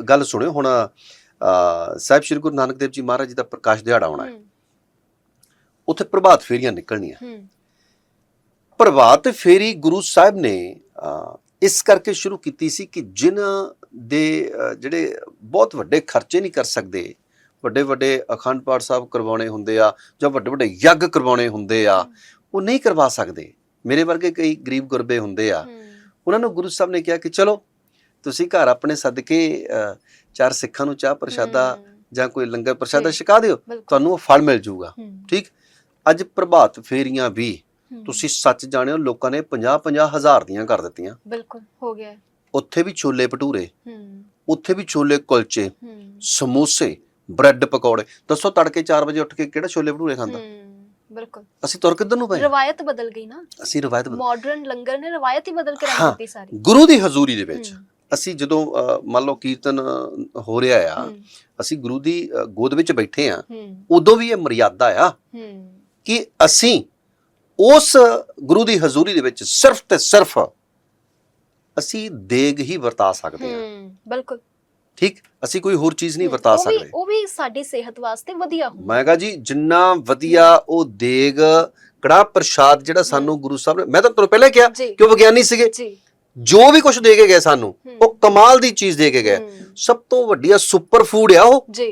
ਗੱਲ ਸੁਣਿਓ ਹੁਣ ਸਾਹਿਬ ਸ੍ਰੀ ਗੁਰੂ ਨਾਨਕ ਦੇਵ ਜੀ ਮਹਾਰਾਜ ਜੀ ਦਾ ਪ੍ਰਕਾਸ਼ ਦਿਹਾੜਾ ਆਉਣਾ ਹੈ। ਉੱਥੇ ਪ੍ਰਭਾਤ ਫੇਰੀਆਂ ਨਿਕਲਣੀਆਂ। ਪ੍ਰਭਾਤ ਫੇਰੀ ਗੁਰੂ ਸਾਹਿਬ ਨੇ ਇਸ ਕਰਕੇ ਸ਼ੁਰੂ ਕੀਤੀ ਸੀ ਕਿ ਜਿਨ੍ਹਾਂ ਦੇ ਜਿਹੜੇ ਬਹੁਤ ਵੱਡੇ ਖਰਚੇ ਨਹੀਂ ਕਰ ਸਕਦੇ ਵੱਡੇ ਵੱਡੇ ਅਖੰਡ ਪਾਠ ਸਾਹਿਬ ਕਰਵਾਉਣੇ ਹੁੰਦੇ ਆ ਜਾਂ ਵੱਡੇ ਵੱਡੇ ਯੱਗ ਕਰਵਾਉਣੇ ਹੁੰਦੇ ਆ ਉਹ ਨਹੀਂ ਕਰਵਾ ਸਕਦੇ। ਮੇਰੇ ਵਰਗੇ ਕਈ ਗਰੀਬ ਗੁਰਬੇ ਹੁੰਦੇ ਆ। ਉਹਨਾਂ ਨੂੰ ਗੁਰੂ ਸਾਹਿਬ ਨੇ ਕਿਹਾ ਕਿ ਚਲੋ ਤੁਸੀਂ ਘਰ ਆਪਣੇ ਸਦਕੇ ਚਾਰ ਸਿੱਖਾਂ ਨੂੰ ਚਾਹ ਪ੍ਰਸ਼ਾਦਾ ਜਾਂ ਕੋਈ ਲੰਗਰ ਪ੍ਰਸ਼ਾਦਾ। ਛਕਾ ਦਿਓ ਤੁਹਾਨੂੰ ਉਹ ਫਲ ਮਿਲ ਜਾਊਗਾ ਠੀਕ? ਅੱਜ ਪ੍ਰਭਾਤ ਫੇਰੀਆਂ ਵੀ ਤੁਸੀਂ ਸੱਚ ਜਾਣਿਓ ਲੋਕਾਂ ਨੇ 50 50 ਹਜ਼ਾਰ ਦੀਆਂ ਕਰ ਦਿੱਤੀਆਂ। ਬਿਲਕੁਲ ਹੋ ਗਿਆ। ਉੱਥੇ ਵੀ ਛੋਲੇ ਭਟੂਰੇ ਉੱਥੇ ਵੀ ਛੋਲੇ ਕੁਲਚੇ ਹੂੰ। ਸਮੋਸੇ ਬ੍ਰੈਡ ਪਕੌੜੇ। ਦੱਸੋ ਤੜਕੇ 4 ਵਜੇ ਉੱਠ ਕੇ ਕਿਹੜਾ ਛੋਲੇ ਭਟੂਰੇ ਖਾਂਦਾ? ਬਿਲਕੁਲ। ਅਸੀਂ ਤੁਰ ਕਿੱਧਰ ਨੂੰ ਪਏ? ਰਵਾਇਤ ਬਦਲ ਗਈ ਨਾ। ਅਸੀਂ ਰਵਾਇਤ ਮਾਡਰਨ ਲੰਗਰ ਨੇ ਰਵਾਇਤ ਹੀ ਬਦਲ ਕੇ ਰੱਖ। ਦਿੱਤੀ ਸਾਰੀ। ਗੁਰੂ ਦੀ ਹਜ਼ੂਰੀ ਦੇ ਵਿੱਚ। ਅਸੀਂ ਜਦੋਂ ਮੰਨ ਲਓ ਕੀਰਤਨ ਹੋ ਰਿਹਾ ਆ ਅਸੀਂ ਗੁਰੂ ਦੀ ਗੋਦ ਵਿੱਚ ਬੈਠੇ ਆ ਉਦੋਂ ਵੀ ਇਹ ਮਰਿਆਦਾ ਆ ਕਿ ਅਸੀਂ ਉਸ ਗੁਰੂ ਦੀ ਹਜ਼ੂਰੀ ਦੇ ਵਿੱਚ ਸਿਰਫ ਤੇ ਸਿਰਫ ਅਸੀਂ ਦੇਗ ਹੀ ਵਰਤਾ ਸਕਦੇ ਹਾਂ ਬਿਲਕੁਲ। ਠੀਕ? ਅਸੀਂ ਕੋਈ ਹੋਰ ਚੀਜ਼ ਨਹੀਂ ਵਰਤਾ ਸਕਦੇ। ਉਹ ਵੀ ਸਾਡੀ ਸਿਹਤ ਵਾਸਤੇ ਵਧੀਆ ਹੁੰਦਾ ਮੈਂ ਕਹਾਂ ਜੀ ਜਿੰਨਾ ਵਧੀਆ ਉਹ ਦੇਗ ਕੜਾ ਪ੍ਰਸ਼ਾਦ ਜਿਹੜਾ ਸਾਨੂੰ ਗੁਰੂ ਸਾਹਿਬ ਨੇ ਮੈਂ ਤਾਂ ਤੁਹਾਨੂੰ ਪਹਿਲਾਂ ਕਿਹਾ ਕਿ ਉਹ ਵਿਗਿਆਨੀ ਸੀਗੇ। ਜੀ। ਜੋ ਵੀ ਕੁਝ ਦੇ ਕੇ ਗਏ ਸਾਨੂੰ। ਉਹ ਕਮਾਲ ਦੀ ਚੀਜ਼ ਦੇ ਕੇ ਗਏ। ਸਭ ਤੋਂ ਵੱਡੀਆ ਸੁਪਰ ਫੂਡ ਆ ਉਹ। ਜੀ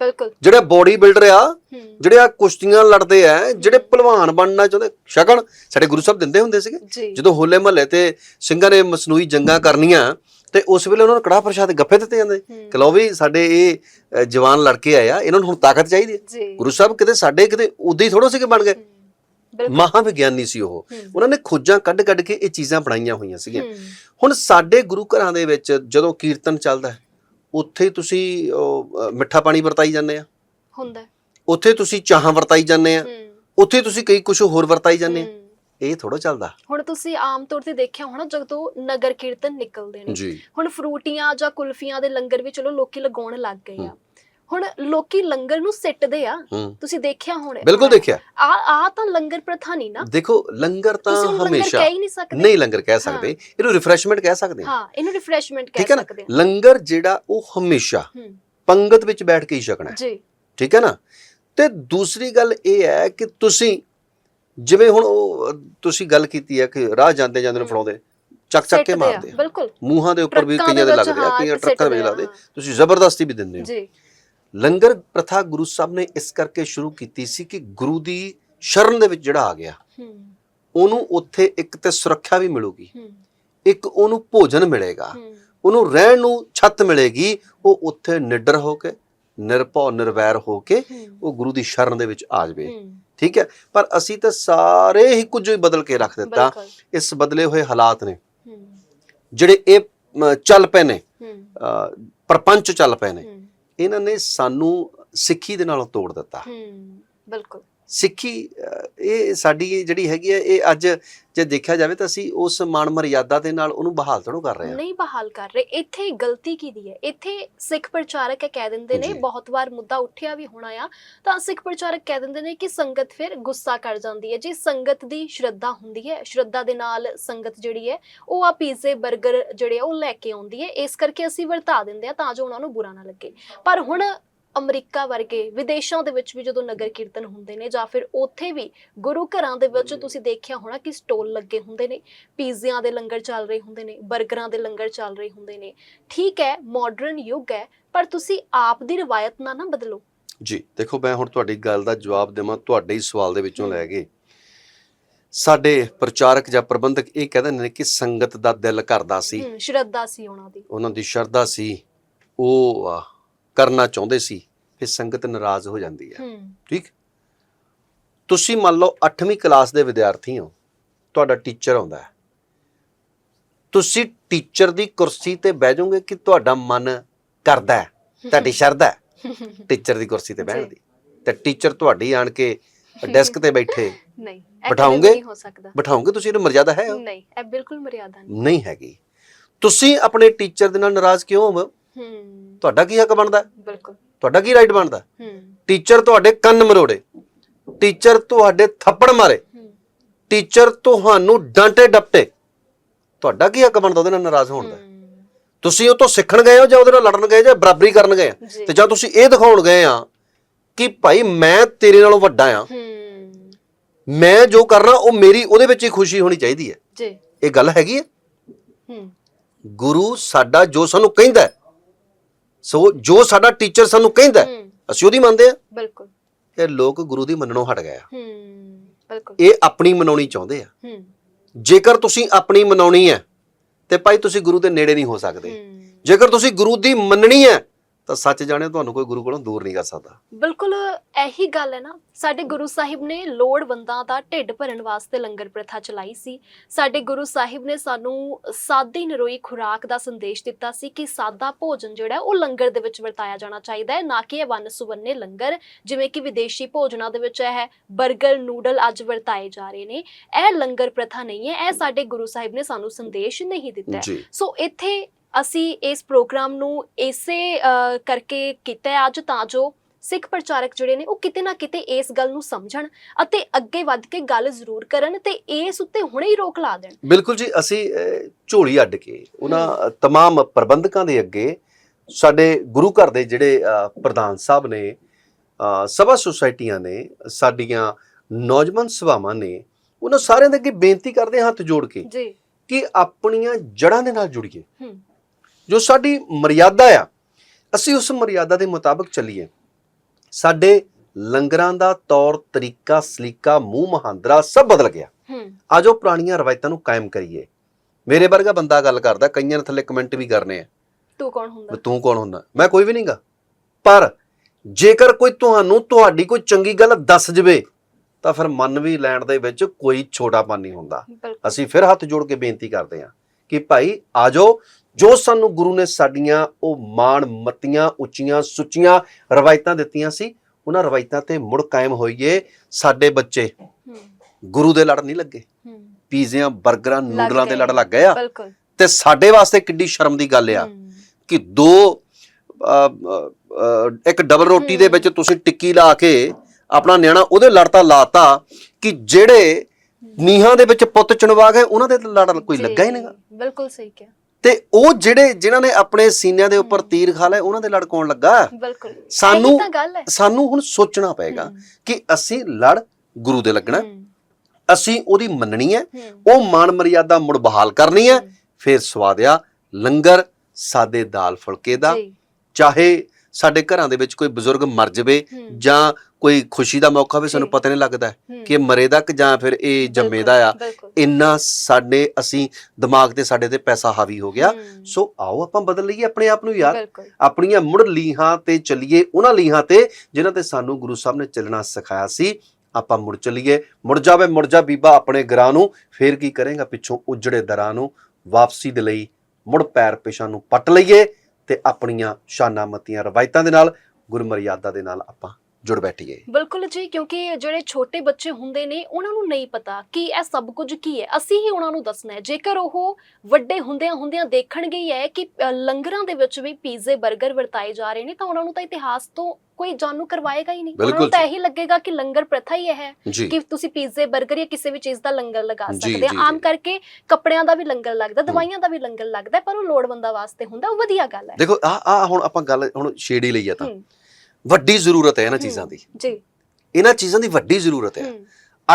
ਬਿਲਕੁਲ। ਜਿਹੜੇ ਬੋਡੀ ਬਿਲਡਰ ਆ ਜਿਹੜੇ ਆ ਕੁਸ਼ਤੀਆਂ ਲੜਦੇ ਆ ਜਿਹੜੇ ਪਹਿਲਵਾਨ ਬਣਨਾ ਚਾਹੁੰਦੇ ਸ਼ਗਨ ਸਾਡੇ ਗੁਰੂ ਸਾਹਿਬ ਦਿੰਦੇ ਹੁੰਦੇ ਸੀਗੇ। ਜਦੋਂ ਹੋਲੇ ਮਹੱਲੇ ਤੇ ਸਿੰਘਾਂ ਨੇ ਮਸਨੂਈ ਜੰਗਾਂ ਕਰਨੀਆਂ ਤੇ ਉਸ ਵੇਲੇ ਉਹਨਾਂ ਨੂੰ ਕੜਾਹ ਪ੍ਰਸ਼ਾਦ ਗੱਫੇ ਦਿੱਤੇ ਜਾਂਦੇ। ਕਿ ਲਓ ਵੀ ਸਾਡੇ ਇਹ ਜਵਾਨ ਲੜਕੇ ਆਏ ਆ ਇਹਨਾਂ ਨੂੰ ਹੁਣ ਤਾਕਤ ਚਾਹੀਦੀ ਹੈ। ਗੁਰੂ ਸਾਹਿਬ ਕਿਤੇ ਸਾਡੇ ਕਿਤੇ ਉਦਾਂ ਹੀ ਥੋੜੋ ਸੀ ਕਿ ਬਣ ਗਏ। ਹੂੰ, ਬਿਲਕੁਲ। ਮਹਾ ਵਿਗਿਆਨੀ ਸੀ ਉਹ। ਉਹਨਾਂ ਨੇ ਖੋਜਾਂ ਕੱਢ ਕੱਢ ਕੇ ਇਹ ਚੀਜ਼ਾਂ ਬਣਾਈਆਂ ਹੋਈਆਂ ਸੀਗੀਆਂ। ਹੁਣ ਸਾਡੇ ਗੁਰੂ ਘਰਾਂ ਦੇ ਵਿੱਚ ਜਦੋਂ ਕੀਰਤਨ ਚੱਲਦਾ ਹੈ ਉੱਥੇ ਤੁਸੀਂ ਮਿੱਠਾ ਪਾਣੀ ਵਰਤਾਈ ਜਾਂਦੇ ਆ? ਹੁੰਦਾ। ਉੱਥੇ ਤੁਸੀਂ ਚਾਹਾਂ ਵਰਤਾਈ ਜਾਂਦੇ ਆ? ਉੱਥੇ ਤੁਸੀਂ ਕਈ ਕੁਝ ਹੋਰ ਵਰਤਾਈ ਜਾਂਦੇ ਆ। ਇਹ ਥੋੜਾ ਚੱਲਦਾ। ਹੁਣ ਤੁਸੀਂ ਆਮ ਤੌਰ ਤੇ ਦੇਖਿਆ ਹੋਣਾ ਜਦੋਂ ਨਗਰ ਕੀਰਤਨ ਨਿਕਲਦੇ ਨੇ ਹੁਣ ਫਰੂਟੀਆਂ ਜਾਂ ਕੁਲਫੀਆਂ ਦੇ ਲੰਗਰ ਵੀ ਚਲੋ ਲੋਕੀ ਲਗਾਉਣ ਲੱਗ ਗਏ ਆ। ਹੁਣ ਲੋਕੀ ਲੰਗਰ ਨੂੰ ਸਿੱਟਦੇ ਆ। ਤੁਸੀਂ ਦੇਖਿਆ ਹੋਣਾ। ਬਿਲਕੁਲ ਦੇਖਿਆ। ਆ ਆ ਤਾਂ ਲੰਗਰ ਪ੍ਰਥਾ ਨਹੀਂ ਨਾ। ਦੇਖੋ ਲੰਗਰ ਤਾਂ ਹਮੇਸ਼ਾ ਨਹੀਂ ਸਕਦੇ। ਨਹੀਂ ਲੰਗਰ ਕਹਿ ਸਕਦੇ। ਇਹਨੂੰ ਰਿਫਰੈਸ਼ਮੈਂਟ ਕਹਿ ਸਕਦੇ ਹਾਂ। ਹਾਂ ਇਹਨੂੰ ਰਿਫਰੈਸ਼ਮੈਂਟ ਕਹਿ ਸਕਦੇ ਲੰਗਰ ਜਿਹੜਾ ਉਹ ਹਮੇਸ਼ਾ ਪੰਗਤ ਵਿੱਚ ਬੈਠ ਕੇ ਹੀ ਛਕਣਾ ਹੈ। ਜੀ। ਠੀਕ ਹੈ ਨਾ? ਤੇ ਦੂਸਰੀ ਗੱਲ ਇਹ ਹੈ ਕਿ ਤੁਸੀਂ ਜਿਵੇਂ ਹੁਣ ਤੁਸੀਂ ਗੱਲ ਕੀਤੀ ਹੈ ਕਿ ਰਾਹ ਜਾਂਦੇ ਜਾਂਦੇ ਨੂੰ। ਫੜਾਉਂਦੇ ਚੱਕ ਚੱਕ ਕੇ ਮਾਰਦੇ ਬਿਲਕੁਲ। ਮੂੰਹਾਂ ਦੇ ਉੱਪਰ ਵੀ ਕਈਆਂ ਦੇ ਲੱਗਦੇ ਆ ਕਈਆਂ ਟਰੱਕਾਂ ਆ, ਲੱਗਦੇ। ਤੁਸੀਂ ਜ਼ਬਰਦਸਤੀ ਵੀ ਦਿੰਦੇ ਹੋ। ਜੀ। ਲੰਗਰ ਪ੍ਰਥਾ ਗੁਰੂ ਸਾਹਿਬ ਨੇ ਇਸ ਕਰਕੇ ਸ਼ੁਰੂ ਕੀਤੀ ਸੀ ਕਿ ਗੁਰੂ ਦੀ ਸ਼ਰਨ ਦੇ ਵਿੱਚ ਜਿਹੜਾ ਆ ਗਿਆ ਹੂੰ। ਉਹਨੂੰ ਉੱਥੇ ਇੱਕ ਤੇ ਸੁਰੱਖਿਆ ਵੀ ਮਿਲੂਗੀ ਹੂੰ। ਇੱਕ ਉਹਨੂੰ ਭੋਜਨ ਮਿਲੇਗਾ ਉਹਨੂੰ ਰਹਿਣ ਨੂੰ ਛੱਤ ਮਿਲੇਗੀ ਉਹ ਉੱਥੇ ਨਿਡਰ ਹੋ ਕੇ ਨਿਰਭਉ ਨਿਰਵੈਰ ਹੋ ਕੇ ਉਹ ਗੁਰੂ ਦੀ ਸ਼ਰਨ ਦੇ ਵਿੱਚ ਆ ਜਾਵੇ। ਠੀਕ ਹੈ? ਪਰ ਅਸੀਂ ਤਾਂ ਸਾਰੇ ਹੀ ਕੁਝ ਹੀ ਬਦਲ ਕੇ ਰੱਖ ਦਿੱਤਾ। ਇਸ ਬਦਲੇ ਹੋਏ ਹਾਲਾਤ ਨੇ। ਜਿਹੜੇ ਇਹ ਚੱਲ ਪਏ ਨੇ ਪ੍ਰਪੰਚ ਚੱਲ ਪਏ ਨੇ। ਇਹਨਾਂ ਨੇ ਸਾਨੂੰ ਸਿੱਖੀ ਦੇ ਨਾਲੋਂ ਤੋੜ ਦਿੱਤਾ। ਹੂੰ ਬਿਲਕੁਲ। ਸਿੱਖੀ ਇਹ ਸਾਡੀ ਜਿਹੜੀ ਹੈਗੀ ਹੈ ਇਹ ਅੱਜ ਜੇ ਦੇਖਿਆ ਜਾਵੇ ਤਾਂ ਅਸੀਂ ਉਸ ਮਾਣ ਮਰਿਆਦਾ ਦੇ ਨਾਲ ਉਹਨੂੰ ਬਹਾਲ ਥੋੜ੍ਹਾ ਕਰ ਰਹੇ ਹਾਂ। ਨਹੀਂ ਬਹਾਲ ਕਰ ਰਹੇ ਇੱਥੇ ਗਲਤੀ ਕਿਹਦੀ ਹੈ? ਇੱਥੇ ਸਿੱਖ ਪ੍ਰਚਾਰਕ ਕਹਿ ਦਿੰਦੇ ਨੇ। ਬਹੁਤ ਵਾਰ ਮੁੱਦਾ ਉੱਠਿਆ ਵੀ ਹੋਣਾ ਆ ਤਾਂ ਸਿੱਖ ਪ੍ਰਚਾਰਕ ਕਹਿ ਦਿੰਦੇ ਨੇ ਕਿ ਸੰਗਤ ਫਿਰ ਗੁੱਸਾ ਕਰ ਜਾਂਦੀ ਹੈ। ਜੀ ਸੰਗਤ ਦੀ ਸ਼ਰਧਾ ਹੁੰਦੀ ਹੈ ਸ਼ਰਧਾ ਦੇ ਨਾਲ ਸੰਗਤ ਜਿਹੜੀ ਹੈ ਉਹ ਆ ਪੀਜ਼ੇ 버ਗਰ ਜਿਹੜੇ ਉਹ ਲੈ ਕੇ ਆਉਂਦੀ ਹੈ। ਇਸ ਕਰਕੇ ਅਸੀਂ ਵਰਤਾ ਦਿੰਦੇ ਆ ਤਾਂ ਜੋ ਉਹਨਾਂ ਨੂੰ ਬੁਰਾ ਨਾ ਲੱਗੇ। ਪਰ ਹੁਣ ਅਮਰੀਕਾ ਵਰਗੇ ਵਿਦੇਸ਼ਾਂ ਦੇ ਵਿੱਚ ਵੀ ਜਦੋਂ ਨਗਰ ਕੀਰਤਨ ਹੁੰਦੇ ਨੇ ਜਾਂ ਫਿਰ ਉੱਥੇ ਵੀ ਗੁਰੂ ਘਰਾਂ ਦੇ ਵਿੱਚ ਤੁਸੀਂ ਦੇਖਿਆ ਹੋਣਾ ਕਿ ਸਟੋਲ ਲੱਗੇ ਹੁੰਦੇ ਨੇ ਪੀਜ਼ਿਆਂ ਦੇ ਲੰਗਰ ਚੱਲ ਰਹੇ ਹੁੰਦੇ ਨੇ 버ਗਰਾਂ ਦੇ ਲੰਗਰ ਚੱਲ ਰਹੇ ਹੁੰਦੇ ਨੇ। ਠੀਕ ਹੈ ਮਾਡਰਨ ਯੁੱਗ ਹੈ ਪਰ ਤੁਸੀਂ ਆਪ ਦੀ ਰਵਾਇਤ ਨਾ ਨਾ ਬਦਲੋ। ਜੀ ਦੇਖੋ ਮੈਂ ਹੁਣ ਤੁਹਾਡੀ ਗੱਲ ਦਾ ਜਵਾਬ ਦੇਵਾਂ ਤੁਹਾਡੇ ਹੀ ਸਵਾਲ ਦੇ ਵਿੱਚੋਂ ਲੈ ਕੇ। ਸਾਡੇ ਪ੍ਰਚਾਰਕ ਜਾਂ ਪ੍ਰਬੰਧਕ ਇਹ ਕਹਿੰਦੇ ਨੇ ਕਿ ਸੰਗਤ ਦਾ ਦਿਲ ਕਰਦਾ ਸੀ। ਸ਼ਰਧਾ ਸੀ ਉਹਨਾਂ ਦੀ। ਉਹਨਾਂ ਦੀ ਸ਼ਰਧਾ ਸੀ। ਉਹ ਕਰਨਾ ਚਾਹੁੰਦੇ ਸੀ ਫਿਰ ਸੰਗਤ ਨਾਰਾਜ਼ ਹੋ ਜਾਂਦੀ ਹੈ। ਠੀਕ? ਤੁਸੀਂ ਮੰਨ ਲਓ 8ਵੀਂ ਕਲਾਸ ਦੇ ਵਿਦਿਆਰਥੀ ਹੋ ਤੁਹਾਡਾ ਟੀਚਰ ਆਉਂਦਾ ਹੈ। ਤੁਸੀਂ ਟੀਚਰ ਦੀ ਕੁਰਸੀ ਤੇ ਬਹਿ ਜਾਓਗੇ ਕਿ ਤੁਹਾਡਾ ਮਨ ਕਰਦਾ ਹੈ ਤੁਹਾਡੀ ਸ਼ਰਧਾ ਹੈ ਟੀਚਰ ਦੀ ਕੁਰਸੀ ਤੇ ਬਹਿਣ। ਦੀ। ਤੇ ਟੀਚਰ ਤੁਹਾਡੀ ਆਣ ਕੇ ਡੈਸਕ ਤੇ ਬੈਠੇ ਨਹੀਂ ਵੀ ਨਹੀਂ ਹੋ ਸਕਦਾ। ਬਿਠਾਓਗੇ ਤੁਸੀਂ ਇਹਨੂੰ ਮਰਜ਼ਾਦਾ ਹੈ? ਨਹੀਂ ਇਹ ਬਿਲਕੁਲ ਮਰਿਆਦਾ ਨਹੀਂ। ਨਹੀਂ ਹੈਗੀ। ਤੁਸੀਂ ਆਪਣੇ ਟੀਚਰ ਦੇ ਨਾਲ ਨਾਰਾਜ਼ ਕਿਉਂ ਹੋ। ਹਮ ਤੁਹਾਡਾ ਕੀ ਹੱਕ ਬਣਦਾ? ਬਿਲਕੁਲ। ਤੁਹਾਡਾ ਕੀ ਰਾਈਟ ਬਣਦਾ? ਟੀਚਰ ਤੁਹਾਡੇ ਕੰਨ ਮਰੋੜੇ। ਟੀਚਰ ਤੁਹਾਡੇ ਥੱਪੜ ਮਾਰੇ। ਟੀਚਰ ਤੁਹਾਨੂੰ ਡਾਂਟੇ ਡਪਟੇ। ਤੁਹਾਡਾ ਕੀ ਹੱਕ ਬਣਦਾ ਉਹਦੇ ਨਾਲ ਨਾਰਾਜ਼ ਹੋਣ ਦਾ? ਤੁਸੀਂ ਉਹ ਤੋਂ ਸਿੱਖਣ ਗਏ ਹੋ ਜਾਂ ਉਹਦੇ ਨਾਲ ਲੜਨ ਗਏ ਜਾਂ ਬਰਾਬਰੀ ਕਰਨ ਗਏ ਆ ਤੇ ਜਾਂ ਤੁਸੀਂ ਇਹ ਦਿਖਾਉਣ ਗਏ ਆ ਕਿ ਭਾਈ ਮੈਂ ਤੇਰੇ ਨਾਲੋਂ ਵੱਡਾ ਆ। ਮੈਂ ਜੋ ਕਰਨਾ ਉਹ ਮੇਰੀ ਉਹਦੇ ਵਿੱਚ ਹੀ ਖੁਸ਼ੀ ਹੋਣੀ ਚਾਹੀਦੀ ਹੈ। ਜੀ। ਇਹ ਗੱਲ ਹੈਗੀ ਹੈ? ਗੁਰੂ ਸਾਡਾ ਜੋ ਸਾਨੂੰ ਕਹਿੰਦਾ ਸੋ ਜੋ ਸਾਡਾ ਟੀਚਰ ਸਾਨੂੰ ਕਹਿੰਦਾ ਹੈ, ਅਸੀਂ ਉਹਦੀ ਮੰਨਦੇ ਆ ਬਿਲਕੁਲ। ਇਹ ਲੋਕ ਗੁਰੂ ਦੀ ਮੰਨਣੋਂ ਹਟ ਗਏ ਆ। ਬਿਲਕੁਲ। ਇਹ ਆਪਣੀ ਮਨਾਉਣੀ ਚਾਹੁੰਦੇ ਆ। ਜੇਕਰ ਤੁਸੀਂ ਆਪਣੀ ਮਨਾਉਣੀ ਹੈ ਤੇ ਭਾਈ ਤੁਸੀਂ ਗੁਰੂ ਦੇ ਨੇੜੇ ਨਹੀਂ ਹੋ ਸਕਦੇ। ਜੇਕਰ ਤੁਸੀਂ ਗੁਰੂ ਦੀ ਮੰਨਣੀ ਹੈ ਤਾਂ ਸੱਚ ਜਾਣਿਓ ਤੁਹਾਨੂੰ ਕੋਈ ਗੁਰੂ ਕੋਲੋਂ ਦੂਰ ਨਹੀਂ ਕਰ ਸਕਦਾ। ਬਿਲਕੁਲ ਇਹੀ ਗੱਲ ਹੈ ਨਾ। ਸਾਡੇ ਗੁਰੂ ਸਾਹਿਬ ਨੇ ਲੋੜਵੰਦਾਂ ਦਾ ਢਿੱਡ ਭਰਨ ਵਾਸਤੇ ਲੰਗਰ ਪ੍ਰਥਾ ਚਲਾਈ ਸੀ। ਸਾਡੇ ਗੁਰੂ ਸਾਹਿਬ ਨੇ ਸਾਨੂੰ ਸਾਦੀ ਨਰੋਈ ਖੁਰਾਕ ਦਾ ਸੰਦੇਸ਼ ਦਿੱਤਾ ਸੀ ਕਿ ਸਾਦਾ ਭੋਜਨ ਜਿਹੜਾ ਹੈ ਉਹ ਲੰਗਰ ਦੇ ਵਿੱਚ ਵਰਤਾਇਆ ਜਾਣਾ ਚਾਹੀਦਾ ਹੈ। ਨਾ ਕਿ ਇਹ ਵੰਨ ਸੁਵੰਨੇ ਲੰਗਰ ਜਿਵੇਂ ਕਿ ਵਿਦੇਸ਼ੀ ਭੋਜਨਾਂ ਦੇ ਵਿੱਚ ਇਹ 버ਗਰ ਨੂਡਲ ਅੱਜ ਵਰਤਾਏ ਜਾ ਰਹੇ ਨੇ। ਇਹ ਲੰਗਰ ਪ੍ਰਥਾ ਨਹੀਂ ਹੈ। ਇਹ ਸਾਡੇ ਗੁਰੂ ਸਾਹਿਬ ਨੇ ਸਾਨੂੰ ਸੰਦੇਸ਼ ਨਹੀਂ ਦਿੱਤਾ ਹੈ। ਸੋ ਇੱਥੇ ਅਸੀਂ ਇਸ ਪ੍ਰੋਗਰਾਮ ਨੂੰ ਇਸੇ ਕਰਕੇ ਕੀਤਾ ਹੈ ਅੱਜ ਤਾਂ ਜੋ ਸਿੱਖ ਪ੍ਰਚਾਰਕ ਜਿਹੜੇ ਨੇ ਉਹ ਕਿਤੇ ਨਾ ਕਿਤੇ ਇਸ ਗੱਲ ਨੂੰ ਸਮਝਣ ਅਤੇ ਅੱਗੇ ਵੱਧ ਕੇ ਗੱਲ ਜ਼ਰੂਰ ਕਰਨ ਤੇ ਇਸ ਉੱਤੇ ਹੁਣੇ ਹੀ ਰੋਕ ਲਾ ਦੇਣ। ਬਿਲਕੁਲ ਜੀ ਅਸੀਂ ਝੋਲੀ ਅੱਡ ਕੇ ਉਹਨਾਂ ਤਮਾਮ ਪ੍ਰਬੰਧਕਾਂ ਦੇ ਅੱਗੇ ਸਾਡੇ ਗੁਰੂ ਘਰ ਦੇ ਜਿਹੜੇ ਪ੍ਰਧਾਨ ਸਾਹਿਬ ਨੇ ਸਭਾ ਸੁਸਾਇਟੀਆਂ ਨੇ ਸਾਡੀਆਂ ਨੌਜਵਾਨ ਸਭਾਵਾਂ ਨੇ ਉਹਨਾਂ ਸਾਰਿਆਂ ਦੇ ਅੱਗੇ ਬੇਨਤੀ ਕਰਦੇ ਹੱਥ ਜੋੜ ਕੇ ਜੀ। ਕਿ ਆਪਣੀਆਂ ਜੜ੍ਹਾਂ ਦੇ ਨਾਲ ਜੁੜੀਏ। ਹੂੰ। ਜੋ ਸਾਡੀ ਮਰਿਆਦਾ ਆ ਅਸੀਂ ਉਸ ਮਰਿਆਦਾ ਦੇ ਮੁਤਾਬਕ ਚੱਲੀਏ। ਸਾਡੇ ਲੰਗਰਾਂ ਦਾ ਤੌਰ ਤਰੀਕਾ ਸਲੀਕਾ ਮੂੰਹ ਮਹਾਂਦਰਾ ਸਭ ਬਦਲ ਗਿਆ। ਹੂੰ। ਆਜੋ ਪੁਰਾਣੀਆਂ ਰਵਾਇਤਾਂ ਨੂੰ ਕਾਇਮ ਕਰੀਏ। ਮੇਰੇ ਵਰਗਾ ਬੰਦਾ ਗੱਲ ਕਰਦਾ ਕਈਆਂ ਨੇ ਥੱਲੇ ਕਮੈਂਟ ਵੀ ਕਰਨੇ ਆ। ਤੂੰ ਕੌਣ ਹੁੰਦਾ? ਤੂੰ ਕੌਣ ਹੁੰਦਾ? ਮੈਂ ਕੋਈ ਵੀ ਨਹੀਂਗਾ ਪਰ ਜੇਕਰ ਕੋਈ ਤੁਹਾਨੂੰ ਤੁਹਾਡੀ ਕੋਈ ਚੰਗੀ ਗੱਲ ਦੱਸ ਜਵੇ ਤਾਂ ਫਿਰ ਮੰਨ ਵੀ ਲੈਣ ਦੇ ਵਿੱਚ ਕੋਈ ਛੋਟਾਪਨ ਨਹੀਂ ਹੁੰਦਾ। ਅਸੀਂ ਫਿਰ ਹੱਥ ਜੋੜ ਕੇ ਬੇਨਤੀ ਕਰਦੇ ਹਾਂ ਕਿ ਭਾਈ ਆਜੋ ਜੋ ਸਾਨੂੰ ਗੁਰੂ ਨੇ ਸਾਡੀਆਂ ਉਹ ਮਾਣ ਮੱਤੀਆਂ ਉੱਚੀਆਂ ਸੁੱਚੀਆਂ ਰਵਾਇਤਾਂ ਦਿੱਤੀਆਂ ਸੀ ਉਹਨਾਂ ਰਵਾਇਤਾਂ ਤੇ ਮੁੜ ਕਾਇਮ ਹੋਈਏ ਸਾਡੇ ਬੱਚੇ। ਗੁਰੂ ਦੇ ਲੜ ਨਹੀਂ ਲੱਗੇ। ਪੀਜ਼ਿਆਂ 버ਗਰਾਂ ਨੂਡਲਾਂ ਦੇ। ਲੜ ਲੱਗ ਗਏ ਆ। ਤੇ ਸਾਡੇ ਵਾਸਤੇ ਕਿੱਡੀ ਸ਼ਰਮ ਦੀ ਗੱਲ ਆ ਕਿ ਦੋ ਇੱਕ ਡਬਲ ਰੋਟੀ ਦੇ ਵਿੱਚ ਤੁਸੀਂ ਟਿੱਕੀ ਲਾ ਕੇ ਆਪਣਾ ਨਿਆਣਾ ਉਹਦੇ ਲੜ ਤਾਂ ਲਾਤਾ ਕਿ ਜਿਹੜੇ ਨੀਹਾਂ ਦੇ ਵਿੱਚ ਪੁੱਤ ਚੁਣਵਾ ਗਏ ਉਹਨਾਂ ਦੇ ਲੜ ਕੋਈ ਲੱਗਾ ਹੀ ਨਹੀਂਗਾ। ਬਿਲਕੁਲ ਸਹੀ ਕਿਹਾ। ਤੇ ਉਹ ਜਿਹੜੇ ਜਿਨ੍ਹਾਂ ਨੇ ਆਪਣੇ ਸੀਨਿਆਂ ਦੇ ਉੱਪਰ ਤੀਰ ਖਾ ਲਏ ਉਹਨਾਂ ਦੇ ਲੜ ਕੌਣ ਲੱਗਾ? ਬਿਲਕੁਲ। ਸਾਨੂੰ- ਇਹੀ ਤਾਂ ਗੱਲ ਹੈ। ਸਾਨੂੰ ਹੁਣ ਸੋਚਣਾ ਪਏਗਾ ਕਿ ਅਸੀਂ ਲੜ ਗੁਰੂ ਦੇ ਲੱਗਣਾ। ਅਸੀਂ ਉਹਦੀ ਮੰਨਣੀ ਹੈ। ਉਹ ਮਾਨ ਮਰਿਆਦਾ ਮੁੜ ਬਹਾਲ ਕਰਨੀ ਹੈ। ਫਿਰ ਸਵਾਦਿਆ ਲੰਗਰ ਸਾਦੇ ਦਾਲ ਫੁਲਕੇ ਦਾ। ਚਾਹੇ ਸਾਡੇ ਘਰਾਂ ਦੇ ਵਿੱਚ ਕੋਈ ਬਜ਼ੁਰਗ ਮਰ ਜਾਵੇ ਜਾਂ ਕੋਈ ਖੁਸ਼ੀ ਦਾ ਮੌਕਾ ਹੋਵੇ ਸਾਨੂੰ। ਪਤਾ ਨਹੀਂ ਲੱਗਦਾ ਕਿ ਇਹ ਮਰੇਦਾ ਕਿ ਜਾਂ ਫਿਰ ਇਹ ਜੰਮੇਦਾ ਆ। ਬਿਲਕੁਲ ਇੰਨਾ ਸਾਡੇ ਅਸੀਂ ਦਿਮਾਗ ਤੇ ਸਾਡੇ ਤੇ ਪੈਸਾ ਹਾਵੀ ਹੋ ਗਿਆ। ਸੋ ਆਓ ਆਪਾਂ ਬਦਲ ਲਈਏ ਆਪਣੇ ਆਪ ਨੂੰ ਯਾਰ। ਆਪਣੀਆਂ ਮੁੜ ਲੀਹਾਂ ਤੇ ਚੱਲੀਏ ਉਹਨਾਂ ਲੀਹਾਂ ਤੇ ਜਿਨ੍ਹਾਂ ਤੇ ਸਾਨੂੰ ਗੁਰੂ ਸਾਹਿਬ ਨੇ ਚੱਲਣਾ ਸਿਖਾਇਆ ਸੀ। ਆਪਾਂ ਮੁੜ ਚੱਲੀਏ। ਮੁੜ ਜਾਵੇ ਮੁੜ ਜਾ ਬੀਬਾ ਆਪਣੇ ਗਰਾਂ ਨੂੰ। ਫੇਰ ਕੀ ਕਰੇਗਾ? ਪਿੱਛੋਂ ਉਜੜੇ ਦਰਾਂ ਨੂੰ ਵਾਪਸੀ ਦੇ ਲਈ ਮੁੜ ਪੈਰ ਪਿਛਾਂ ਨੂੰ ਪੱਟ ਲਈਏ। ਤੇ ਆਪਣੀਆਂ ਸ਼ਾਨਾਮਤੀਆਂ ਰਵਾਇਤਾਂ ਦੇ ਨਾਲ ਗੁਰਮਰਿਆਦਾ ਦੇ ਨਾਲ ਆਪਾਂ ਜੁੜ ਬੈਠੀਏ। ਬਿਲਕੁਲ ਜੀ ਕਿਉਂਕਿ ਜਿਹੜੇ ਛੋਟੇ ਬੱਚੇ ਹੁੰਦੇ ਨੇ ਉਹਨਾਂ ਨੂੰ ਨਹੀਂ ਪਤਾ ਕਿ ਇਹ ਸਭ ਕੁਝ ਕੀ ਹੈ। ਅਸੀਂ ਹੀ ਉਹਨਾਂ ਨੂੰ ਦੱਸਣਾ ਹੈ। ਜੇਕਰ ਉਹ ਵੱਡੇ ਹੁੰਦਿਆਂ ਹੁੰਦਿਆਂ ਦੇਖਣਗੇ ਹੀ ਹੈ ਕਿ ਅ, ਲੰਗਰਾਂ ਦੇ ਵਿੱਚ ਵੀ ਪੀਜ਼ੇ 버ਗਰ ਵਰਤਾਏ ਜਾ ਰਹੇ ਨੇ ਤਾਂ ਉਹਨਾਂ ਨੂੰ ਤਾਂ ਇਤਿਹਾਸ ਤੋਂ ਕੋਈ ਜਾਣੂ ਕਰਵਾਏਗਾ ਹੀ ਨਹੀਂ। ਉਹਨਾਂ ਬਿਲਕੁਲ ਨੂੰ ਤਾਂ ਜੀ। ਇਹੀ ਲੱਗੇਗਾ ਕਿ ਲੰਗਰ ਪ੍ਰਥਾ ਹੀ ਇਹ ਹੈ ਜੀ। ਕਿ ਤੁਸੀਂ ਪੀਜ਼ੇ 버ਗਰ ਜਾਂ ਕਿਸੇ ਵੀ ਚੀਜ਼ ਦਾ ਲੰਗਰ ਲਗਾ ਜੀ, ਸਕਦੇ ਜੀ, ਆ ਆਮ ਜੀ। ਕਰਕੇ ਕੱਪੜਿਆਂ ਦਾ ਵੀ ਲੰਗਰ ਲੱਗਦਾ ਦਵਾਈਆਂ ਦਾ ਵੀ ਲੰਗਰ ਲੱਗਦਾ ਪਰ ਉਹ ਲੋੜਵੰਦਾਂ ਵਾਸਤੇ ਹੁੰਦਾ ਉਹ ਵਧੀਆ ਗੱਲ ਹੈ। ਦੇਖੋ ਆ ਆ ਹੁਣ ਆਪਾਂ ਗੱਲ ਹੁਣ ਛੇੜ ਲਈ ਆ ਤਾਂ। ਹੂੰ, ਵੱਡੀ ਜ਼ਰੂਰਤ ਹੈ ਇਹਨਾਂ ਚੀਜ਼ਾਂ ਦੀ। ਜੀ। ਇਹਨਾਂ ਚੀਜ਼ਾਂ ਦੀ ਵੱਡੀ ਜ਼ਰੂਰਤ ਹੈ।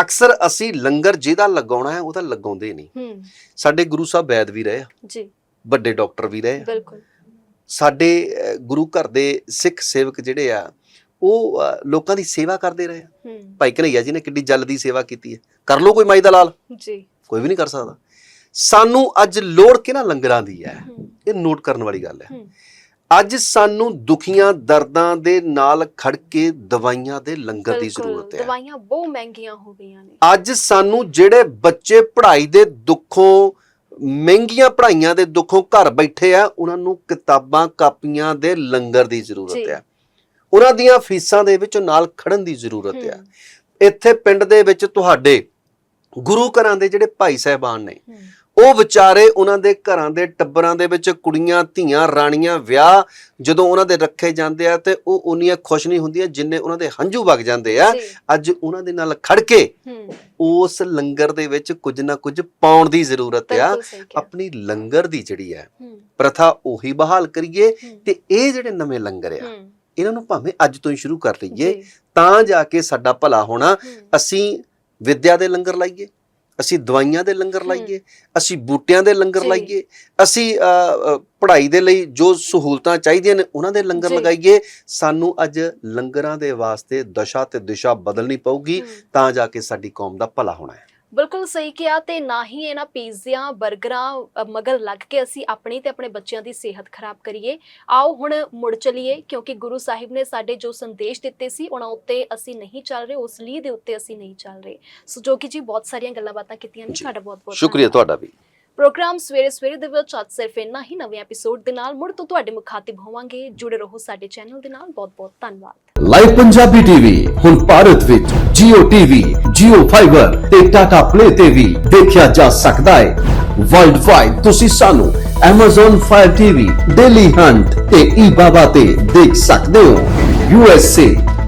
ਅਕਸਰ ਅਸੀਂ ਲੰਗਰ ਜਿਹਦਾ ਲਗਾਉਣਾ ਹੈ ਉਹਦਾ ਲਗਾਉਂਦੇ ਨਹੀਂ। ਸਾਡੇ ਗੁਰੂ ਸਾਹਿਬ ਵੈਦ ਵੀ ਰਹੇ ਆ। ਜੀ। ਵੱਡੇ ਡਾਕਟਰ ਵੀ ਰਹੇ ਆ। ਬਿਲਕੁਲ। ਸਾਡੇ ਗੁਰੂ ਘਰ ਦੇ ਸਿੱਖ ਸੇਵਕ ਜਿਹੜੇ ਆ ਉਹ ਲੋਕਾਂ ਦੀ ਸੇਵਾ ਕਰਦੇ ਰਹੇ ਆ। ਭਾਈ ਕਨਈਆ ਜੀ ਨੇ ਕਿੱਡੀ ਜਲ ਦੀ ਸੇਵਾ ਕੀਤੀ ਹੈ। ਕਰ ਲੋ ਕੋਈ ਮਾਈ ਦਾ ਲਾਲ। ਜੀ। ਕੋਈ ਵੀ ਨਹੀਂ ਕਰ ਸਕਦਾ। ਸਾਨੂੰ ਅੱਜ ਲੋੜ ਕਿਹਨਾਂ ਲੰਗਰਾਂ ਦੀ ਹੈ? ਇਹ ਨੋਟ ਕਰਨ ਵਾਲੀ ਗੱਲ ਹੂੰ। ਅੱਜ ਸਾਨੂੰ ਦੁਖੀਆਂ ਦਰਦਾਂ ਦੇ ਨਾਲ ਖੜ ਕੇ ਦਵਾਈਆਂ ਦੇ ਲੰਗਰ ਦੀ ਬਿਲਕੁਲ, ਜ਼ਰੂਰਤ ਹੈ। ਦਵਾਈਆਂ ਬਹੁਤ ਮਹਿੰਗੀਆਂ ਹੋ ਗਈਆਂ ਨੇ। ਅੱਜ ਸਾਨੂੰ ਜਿਹੜੇ ਬੱਚੇ ਪੜ੍ਹਾਈ ਦੇ ਦੁੱਖੋਂ ਮਹਿੰਗੀਆਂ ਪੜ੍ਹਾਈਆਂ ਦੇ ਦੁੱਖੋਂ ਘਰ ਬੈਠੇ ਆ ਉਹਨਾਂ ਨੂੰ ਕਿਤਾਬਾਂ ਕਾਪੀਆਂ ਦੇ ਲੰਗਰ ਦੀ ਜ਼ਰੂਰਤ ਜੀ। ਹੈ। ਉਹਨਾਂ ਦੀਆਂ ਫੀਸਾਂ ਦੇ ਵਿੱਚ ਨਾਲ ਖੜਨ ਦੀ ਜ਼ਰੂਰਤ ਹੈ। ਇੱਥੇ ਪਿੰਡ ਦੇ ਵਿੱਚ ਤੁਹਾਡੇ ਗੁਰੂ ਘਰਾਂ ਦੇ ਜਿਹੜੇ ਭਾਈ ਸਾਹਿਬਾਨ ਨੇ ਉਹ ਵਿਚਾਰੇ ਉਹਨਾਂ ਦੇ ਘਰਾਂ ਦੇ ਟੱਬਰਾਂ ਦੇ ਵਿੱਚ ਕੁੜੀਆਂ ਧੀਆਂ ਰਾਣੀਆਂ ਵਿਆਹ ਜਦੋਂ ਉਹਨਾਂ ਦੇ ਰੱਖੇ ਜਾਂਦੇ ਆ ਤੇ ਉਹ ਉਨੀਆਂ ਖੁਸ਼ ਨਹੀਂ ਹੁੰਦੀਆਂ ਜਿੰਨੇ ਉਹਨਾਂ ਦੇ ਹੰਝੂ ਵਗ ਜਾਂਦੇ ਆ। ਅੱਜ ਉਹਨਾਂ ਦੇ ਨਾਲ ਖੜ ਕੇ ਉਸ ਲੰਗਰ ਦੇ ਵਿੱਚ ਕੁਝ ਨਾ ਕੁਝ ਪਾਉਣ ਦੀ ਜ਼ਰੂਰਤ ਆ। ਆਪਣੀ ਲੰਗਰ ਦੀ ਜਿਹੜੀ ਹੈ। ਪ੍ਰਥਾ ਉਹੀ ਬਹਾਲ ਕਰੀਏ ਤੇ ਇਹ ਜਿਹੜੇ ਨਵੇਂ ਲੰਗਰ ਆ ਇਹਨਾਂ ਨੂੰ ਭਾਵੇਂ ਅੱਜ ਤੋਂ ਹੀ ਸ਼ੁਰੂ ਕਰ ਲਈਏ ਤਾਂ ਜਾ ਕੇ ਸਾਡਾ ਭਲਾ ਹੋਣਾ। ਅਸੀਂ ਵਿਦਿਆ ਦੇ ਲੰਗਰ ਲਾਈਏ। ਅਸੀਂ ਦਵਾਈਆਂ ਦੇ ਲੰਗਰ। ਲਾਈਏ ਅਸੀਂ ਬੂਟਿਆਂ ਦੇ ਲੰਗਰ। ਲਾਈਏ ਅਸੀਂ ਪੜ੍ਹਾਈ ਦੇ ਲਈ ਜੋ ਸਹੂਲਤਾਂ ਚਾਹੀਦੀਆਂ ਨੇ ਉਹਨਾਂ ਦੇ ਲੰਗਰ। ਲਗਾਈਏ ਸਾਨੂੰ ਅੱਜ ਲੰਗਰਾਂ ਦੇ ਵਾਸਤੇ ਦਸ਼ਾ ਤੇ ਦਿਸ਼ਾ ਬਦਲਣੀ ਪਊਗੀ। ਤਾਂ ਜਾ ਕੇ ਸਾਡੀ ਕੌਮ ਦਾ ਭਲਾ ਹੋਣਾ ਹੈ ਬਿਲਕੁਲ ਸਹੀ ਕਿਹਾ ਤੇ ਨਾ ਹੀ ਇਹਨਾਂ ਪੀਜ਼ਿਆਂ 버ਗਰਾਂ ਮਗਰ ਲੱਗ ਕੇ ਅਸੀਂ ਆਪਣੀ ਤੇ ਆਪਣੇ ਬੱਚਿਆਂ ਦੀ ਸਿਹਤ ਖਰਾਬ ਕਰੀਏ ਆਓ ਹੁਣ ਮੁੜ ਚਲੀਏ ਕਿਉਂਕਿ ਗੁਰੂ ਸਾਹਿਬ ਨੇ ਸਾਡੇ ਜੋ ਸੰਦੇਸ਼ ਦਿੱਤੇ ਸੀ ਉਹਨਾਂ ਉੱਤੇ ਅਸੀਂ ਨਹੀਂ ਚੱਲ ਰਹੇ ਉਸ ਲਈ ਦੇ ਉੱਤੇ ਅਸੀਂ ਨਹੀਂ ਚੱਲ ਰਹੇ ਸੋ ਜੋਗੀ ਜੀ ਬਹੁਤ ਸਾਰੀਆਂ ਗੱਲਾਂ ਬਾਤਾਂ ਕੀਤੀਆਂ ਨੇ ਜੀ। ਤੁਹਾਡਾ ਬਹੁਤ ਬਹੁਤ ਸ਼ੁਕਰੀਆ। ਤੁਹਾਡਾ ਵੀ ਪ੍ਰੋਗਰਾਮ ਸਵੇਰੇ ਸਵੇਰੇ ਦੇ ਵਿੱਚ ਅੱਜ ਸਿਰਫ ਇੰਨਾ ਹੀ। ਨਵੇਂ ਐਪੀਸੋਡ ਦੇ ਨਾਲ ਮੁੜ ਤੋਂ ਤੁਹਾਡੇ ਮੁਖਾਤਿਬ ਹੋਵਾਂਗੇ। ਜੁੜੇ ਰਹੋ ਸਾਡੇ ਚੈਨਲ ਦੇ ਨਾਲ। ਬਹੁਤ ਬਹੁਤ ਧੰਨਵਾਦ। ਲਾਈਵ ਪੰਜਾਬੀ ਟੀਵੀ ਹੁਣ ਭਾਰਤ ਵਿੱਚ Jio TV, Jio Fiber ਤੇ Tata Play ਤੇ ਵੀ ਦੇਖਿਆ ਜਾ ਸਕਦਾ ਹੈ। ਵਰਲਡ ਵਾਈਡ ਤੁਸੀਂ ਸਾਨੂੰ Amazon Fire TV, Daily Hunt ਤੇ eBaba ਤੇ ਦੇਖ ਸਕਦੇ ਹੋ। USA,